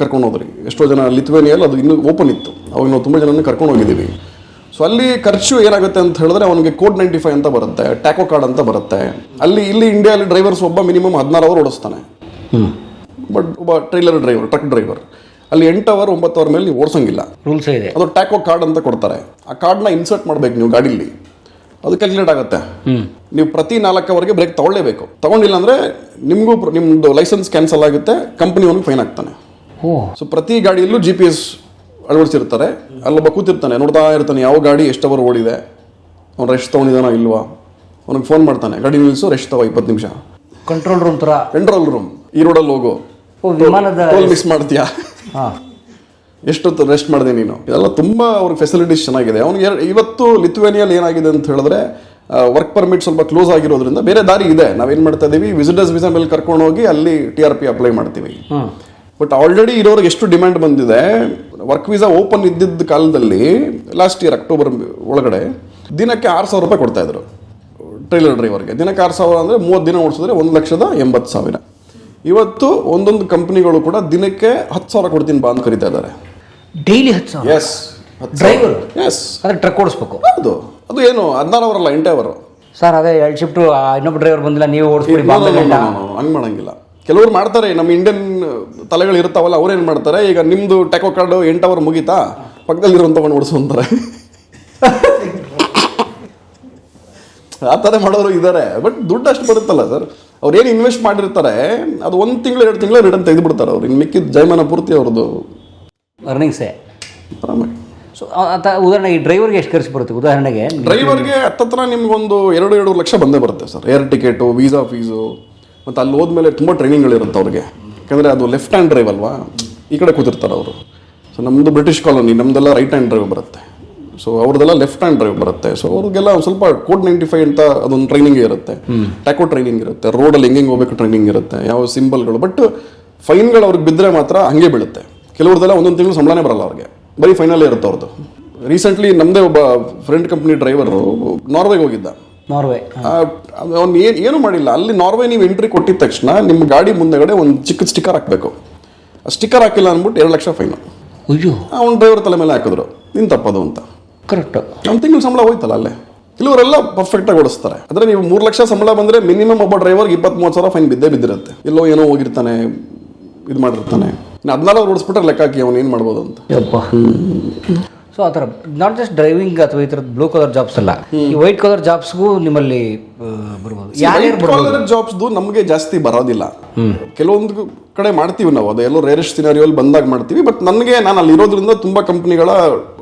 ಕರ್ಕೊಂಡು ಹೋದ್ರಿ. ಎಷ್ಟೋ ಜನ ಲಿತ್ವೇನಿಯಲ್ಲಿ ಅದು ಇನ್ನೂ ಓಪನ್ ಇತ್ತು. ಅವಾಗ ನಾವು ತುಂಬ ಜನನ ಕರ್ಕೊಂಡು ಹೋಗಿದ್ದೀವಿ. ಸೊ ಅಲ್ಲಿ ಖರ್ಚು ಏನಾಗುತ್ತೆ ಅಂತ ಹೇಳಿದ್ರೆ ಅವನಿಗೆ ಕೋಡ್ ನೈಂಟಿ ಫೈವ್ ಅಂತ ಬರುತ್ತೆ ಟ್ಯಾಕೋ ಕಾರ್ಡ್ ಅಂತ ಬರುತ್ತೆ. ಅಲ್ಲಿ ಇಲ್ಲಿ ಇಂಡಿಯಾದಲ್ಲಿ ಡ್ರೈವರ್ಸ್ ಒಬ್ಬ ಮಿನಿಮಮ್ ಹದಿನಾರು ಅವರ್ ಓಡಿಸ್ತಾನೆ. ಬಟ್ ಒಬ್ಬ ಟ್ರೈಲರ್ ಡ್ರೈವರ್ ಟ್ರಕ್ ಡ್ರೈವರ್ ಅಲ್ಲಿ ಎಂಟು ಅವರ್ ಒಂಬತ್ತು ಅವರ್ ಮೇಲೆ ನೀವು ಓಡಿಸೋಂಗಿಲ್ಲ. ರೂಲ್ಸ್ ಇದೆ. ಅದು ಟ್ಯಾಕೋ ಕಾರ್ಡ್ ಅಂತ ಕೊಡ್ತಾರೆ. ಆ ಕಾರ್ಡ್ನ ಇನ್ಸರ್ಟ್ ಮಾಡ್ಬೇಕು ನೀವು ಗಾಡೀಲಿ. ಅದು ಕ್ಯಾಲ್ಕುಲೇಟ್ ಆಗುತ್ತೆ. ನೀವು ಪ್ರತಿ ನಾಲ್ಕವರೆಗೆ ಅವರ್ಗೆ ಬ್ರೇಕ್ ತಗೊಳ್ಳೇಬೇಕು. ತಗೊಂಡಿಲ್ಲ ಅಂದ್ರೆ ನಿಮಗೂ ನಿಮ್ದು ಲೈಸೆನ್ಸ್ ಕ್ಯಾನ್ಸಲ್ ಆಗುತ್ತೆ ಕಂಪನಿ ಅವ್ನಿಗೆ ಫೈನ್ ಆಗ್ತಾನೆ. ಸೊ ಪ್ರತಿ ಗಾಡಿಯಲ್ಲೂ ಜಿ ಪಿ ಎಸ್ ಅಳವಡಿಸಿರ್ತಾರೆ. ಅಲ್ಲೊಬ್ಬ ಕೂತಿರ್ತಾನೆ ನೋಡ್ತಾ ಇರ್ತಾನೆ ಯಾವ ಗಾಡಿ ಎಷ್ಟು ಅವರ್ ಓಡಿದೆ? ಅವ್ನು ರೆಸ್ಟ್ ತಗೊಂಡಿದಾನೋ ಇಲ್ವಾ? ಅವ್ನಿಗೆ ಫೋನ್ ಮಾಡ್ತಾನೆ ಗಾಡಿ ನಿಲ್ಲಿಸು ರೆಸ್ಟ್ ತಗೋ ಇಪ್ಪತ್ತು ನಿಮಿಷ. ಕಂಟ್ರೋಲ್ ರೂಮ್ ಥರ ಕಂಟ್ರೋಲ್ ರೂಮ್ ಈ ರೋಡಲ್ಲಿ ಹೋಗು. ವಿಮಾನದ ಮಿಸ್ ಮಾಡ್ತೀಯಾ? ಎಷ್ಟೊತ್ತು ರೆಸ್ಟ್ ಮಾಡಿದೆ ನೀನು? ಇದೆಲ್ಲ ತುಂಬ ಅವ್ರಿಗೆ ಫೆಸಿಲಿಟೀಸ್ ಚೆನ್ನಾಗಿದೆ. ಅವ್ನಿಗೆ ಇವತ್ತು ಲಿಥುವೇನಿಯಲ್ಲಿ ಏನಾಗಿದೆ ಅಂತ ಹೇಳಿದ್ರೆ ವರ್ಕ್ ಪರ್ಮಿಟ್ ಸ್ವಲ್ಪ ಕ್ಲೋಸ್ ಆಗಿರೋದ್ರಿಂದ ಬೇರೆ ದಾರಿ ಇದೆ. ನಾವೇನು ಮಾಡ್ತಾ ಇದ್ದೀವಿ ವಿಸಿಟರ್ಸ್ ವಿಸಾ ಮೇಲೆ ಕರ್ಕೊಂಡು ಹೋಗಿ ಅಲ್ಲಿ ಟಿ ಆರ್ ಪಿ ಅಪ್ಲೈ ಮಾಡ್ತೀವಿ. ಬಟ್ ಆಲ್ರೆಡಿ ಇರೋರಿಗೆ ಎಷ್ಟು ಡಿಮ್ಯಾಂಡ್ ಬಂದಿದೆ? ವರ್ಕ್ ವೀಸಾ ಓಪನ್ ಇದ್ದಿದ್ದ ಕಾಲದಲ್ಲಿ ಲಾಸ್ಟ್ ಇಯರ್ ಅಕ್ಟೋಬರ್ ಒಳಗಡೆ ದಿನಕ್ಕೆ ಆರು ಸಾವಿರ ರೂಪಾಯಿ ಕೊಡ್ತಾ ಇದ್ರು. ಟ್ರೈಲರ್ ಡ್ರೈವರ್ಗೆ ದಿನಕ್ಕೆ ಆರು ಸಾವಿರ ಅಂದರೆ ಮೂವತ್ತು ದಿನ ಓಡಿಸಿದ್ರೆ ಒಂದು ಲಕ್ಷದ ಎಂಬತ್ತು ಸಾವಿರ. ಇವತ್ತು ಒಂದೊಂದು ಕಂಪ್ನಿಗಳು ಕೂಡ ದಿನಕ್ಕೆ ಹತ್ತು ಸಾವಿರ ಕೊಡ್ತೀನಿ ಬಾ ಅಂತ ಕರಿತಾ ಇದ್ದಾರೆ. ಡೈಲಿ ಹತ್ತು ಸಾವಿರ ಎಸ್ ಡ್ರೈವರ್ ಎಸ್ ಅದಕ್ಕೆ ಟ್ರಕ್ ಓಡಿಸ್ಬೇಕು. ಹೌದು. ಅದು ಏನು ಹದಿನಾರು ಅವರಲ್ಲ ಎಂಟೇ ಅವರು ಸರ್ ಅದೇ ಎರಡು ಶಿಫ್ಟು ಇನ್ನೊಬ್ಬ ಡ್ರೈವರ್ ಬಂದಿಲ್ಲ ನೀವು ಓಡಿಸ್ಬಿಡಿ ಬಾಂಬೆ ಗಂಟ ಹಂಗೆ ಮಾಡಂಗಿಲ್ಲ. ಕೆಲವರು ಮಾಡ್ತಾರೆ ನಮ್ಮ ಇಂಡಿಯನ್ ತಲೆಗಳು ಇರ್ತಾವಲ್ಲ ಅವ್ರೇನು ಮಾಡ್ತಾರೆ ಈಗ ನಿಮ್ಮದು ಟೆಕೋ ಕಾರ್ಡು ಎಂಟು ಅವರ್ ಮುಗೀತಾ ಪಕ್ಕದಲ್ಲಿರುವಂಥ ಓಡಿಸು ಅಂತಾರೆ. ಆ ಥರ ಮಾಡೋರು ಇದ್ದಾರೆ ಬಟ್ ದುಡ್ಡು ಅಷ್ಟು ಬರುತ್ತಲ್ಲ ಸರ್ ಅವ್ರು ಏನು ಇನ್ವೆಸ್ಟ್ ಮಾಡಿರ್ತಾರೆ ಅದು ಒಂದು ತಿಂಗಳು ಎರಡು ತಿಂಗಳು ರಿಟರ್ನ್ ತೆಗೆದುಬಿಡ್ತಾರೆ ಅವ್ರು. ಇನ್ನು ಮಿಕ್ಕಿದ ಜೈಮಾನ ಪೂರ್ತಿ ಅವ್ರದ್ದು ಅರ್ನಿಂಗ್ಸೇ ಆರಾಮಾಗಿ ಸೊ ಅಂತ ಉದಾಹರಣೆಗೆ ಈ ಡ್ರೈವರ್ಗೆ ಎಷ್ಟು ಖರ್ಚು ಬರುತ್ತೆ? ಉದಾಹರಣೆಗೆ ಡ್ರೈವರ್ಗೆ ಹತ್ತತ್ರ ನಿಮಗೊಂದು ಎರಡು ಎರಡು ಲಕ್ಷ ಬಂದೇ ಬರುತ್ತೆ sir. Air ticket visa fees ಮತ್ತು ಅಲ್ಲಿ ಹೋದ್ಮೇಲೆ ತುಂಬ ಟ್ರೈನಿಂಗ್ಗಳಿರುತ್ತೆ ಅವ್ರಿಗೆ. ಯಾಕಂದರೆ ಅದು ಲೆಫ್ಟ್ ಹ್ಯಾಂಡ್ ಡ್ರೈವ್ ಅಲ್ವಾ? ಈ ಕಡೆ ಕೂತಿರ್ತಾರೆ ಅವರು. ಸೊ ನಮ್ಮದು ಬ್ರಿಟಿಷ್ ಕಾಲೋನಿ ನಮ್ಮದೆಲ್ಲ ರೈಟ್ ಹ್ಯಾಂಡ್ ಡ್ರೈವ್ ಬರುತ್ತೆ. ಸೊ ಅವ್ರದ್ದೆಲ್ಲ ಲೆಫ್ಟ್ ಹ್ಯಾಂಡ್ ಡ್ರೈವ್ ಬರುತ್ತೆ. ಸೊ ಅವ್ರಿಗೆಲ್ಲ ಒಂದು ಸ್ವಲ್ಪ ಕೋಡ್ ನೈಂಟಿ ಫೈವ್ ಅಂತ ಅದೊಂದು ಟ್ರೈನಿಂಗ್ ಇರುತ್ತೆ. ಟ್ಯಾಕೋ ಟ್ರೈನಿಂಗ್ ಇರುತ್ತೆ. ರೋಡಲ್ಲಿ ಹೆಂಗೆ ಹೋಗ್ಬೇಕು ಟ್ರೈನಿಂಗ್ ಇರುತ್ತೆ. ಯಾವ ಸಿಂಬಲ್ಗಳು ಬಟ್ ಫೈನ್ಗಳು ಅವ್ರಿಗೆ ಬಿದ್ದರೆ ಮಾತ್ರ ಹಂಗೆ ಬೀಳುತ್ತೆ. ಕೆಲವ್ರದ್ದೆಲ್ಲ ಒಂದೊಂದು ತಿಂಗಳು ಸಂಬಳನೇ ಬರಲ್ಲ ಅವ್ರಿಗೆ. ಬರೀ ಫೈನಲ್ಲೇ ಇರುತ್ತೆ ಅವ್ರದ್ದು ರೀಸೆಂಟ್ಲಿ ನಮ್ಮದೇ ಒಬ್ಬ ಫ್ರೆಂಡ್ ಕಂಪ್ನಿ ಡ್ರೈವರು ನಾರ್ವೆಗೆ ಹೋಗಿದ್ದ. ನಾರ್ವೆ ಅವ್ನು ಏನು ಏನು ಮಾಡಿಲ್ಲ. ಅಲ್ಲಿ ನಾರ್ವೆ ನೀವು ಎಂಟ್ರಿ ಕೊಟ್ಟಿದ ತಕ್ಷಣ ನಿಮ್ಮ ಗಾಡಿ ಮುಂದೆಗಡೆ ಒಂದು ಚಿಕ್ಕ ಸ್ಟಿಕ್ಕರ್ ಹಾಕಬೇಕು. ಆ ಸ್ಟಿಕ್ಕರ್ ಹಾಕಿಲ್ಲ ಅಂದ್ಬಿಟ್ಟು ಎರಡು ಲಕ್ಷ ಫೈನು ಅಯ್ಯೋ. ಅವ್ನು ಡ್ರೈವರ್ ತಲೆ ಮೇಲೆ ಹಾಕಿದ್ರು. ನಿನ್ ತಪ್ಪದು ಅಂತ. ಕರೆಕ್ಟ್ ನಮ್ಮ ತಿಂಗಳು ಸಂಬಳ ಹೋಯ್ತಲ್ಲ ಅಲ್ಲೇ? ಕೆಲವರೆಲ್ಲ ಪರ್ಫೆಕ್ಟಾಗಿ ಓಡಿಸ್ತಾರೆ. ಆದರೆ ನೀವು ಮೂರು ಲಕ್ಷ ಸಂಬಳ ಬಂದರೆ ಮಿನಿಮಮ್ ಒಬ್ಬ ಡ್ರೈವರ್ಗೆ ಇಪ್ಪತ್ತ್ ಮೂವತ್ತು ಸಾವಿರ ಫೈನ್ ಬಿದ್ದೇ ಬಿದ್ದಿರುತ್ತೆ. ಎಲ್ಲೋ ಏನೋ ಹೋಗಿರ್ತಾನೆ ಇದು ಮಾಡಿರ್ತಾನೆ. ಇನ್ನು ಹದಿನಾಲ್ಕು ಓಡಿಸ್ಬಿಟ್ರೆ ಲೆಕ್ಕ ಹಾಕಿ ಅವನು ಏನು ಮಾಡ್ಬೋದು ಅಂತ. ಯಪ್ಪ. ಸೊ ಆ ಥರ ನಾಟ್ ಜಸ್ಟ್ ಡ್ರೈವಿಂಗ್ ಅಥವಾ ಈ ಥರದ್ದು ಬ್ಲೂ ಕಲರ್ ಜಾಬ್ಸ್ ಅಲ್ಲ ಈ ವೈಟ್ ಕಲರ್ ಜಾಬ್ಸ್ಗೂ ನಿಮ್ಮಲ್ಲಿ ಆ, ಬರ್ಬೋದು. ಯಾರ್ಯಾರು ಬರ್ಬೋದು? ಜಾಬ್ಸ್ದು ನಮಗೆ ಜಾಸ್ತಿ ಬರೋದಿಲ್ಲ. ಕೆಲವೊಂದು ಕಡೆ ಮಾಡ್ತೀವಿ ನಾವು ಅದು ಎಲ್ಲೋ ರೇರೆಸ್ಟ್ ಅಲ್ಲಿ ಬಂದಾಗ ಮಾಡ್ತೀವಿ ಬಟ್ ನನಗೆ ನಾನು ಅಲ್ಲಿ ಇರೋದ್ರಿಂದ ತುಂಬ ಕಂಪ್ನಿಗಳ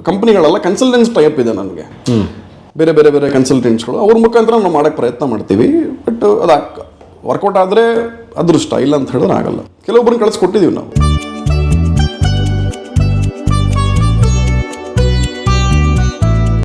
ಕಂಪ್ನಿಗಳೆಲ್ಲ ಕನ್ಸಲ್ಟೆನ್ಸ್ ಟೈಪ್ ಇದೆ ನನಗೆ. ಬೇರೆ ಬೇರೆ ಬೇರೆ ಕನ್ಸಲ್ಟೆಂಟ್ಸ್ಗಳು ಅವ್ರ ಮುಖಾಂತರ ನಾವು ಮಾಡೋಕ್ಕೆ ಪ್ರಯತ್ನ ಮಾಡ್ತೀವಿ ಬಟ್ ಅದು ವರ್ಕೌಟ್ ಆದರೆ ಅದೃಷ್ಟ ಇಲ್ಲ ಅಂತ ಹೇಳಿದ್ರೆ ಆಗಲ್ಲ. ಕೆಲವೊಬ್ಬರನ್ನ ಕಳಿಸ್ಕೊಟ್ಟಿದ್ದೀವಿ ನಾವು.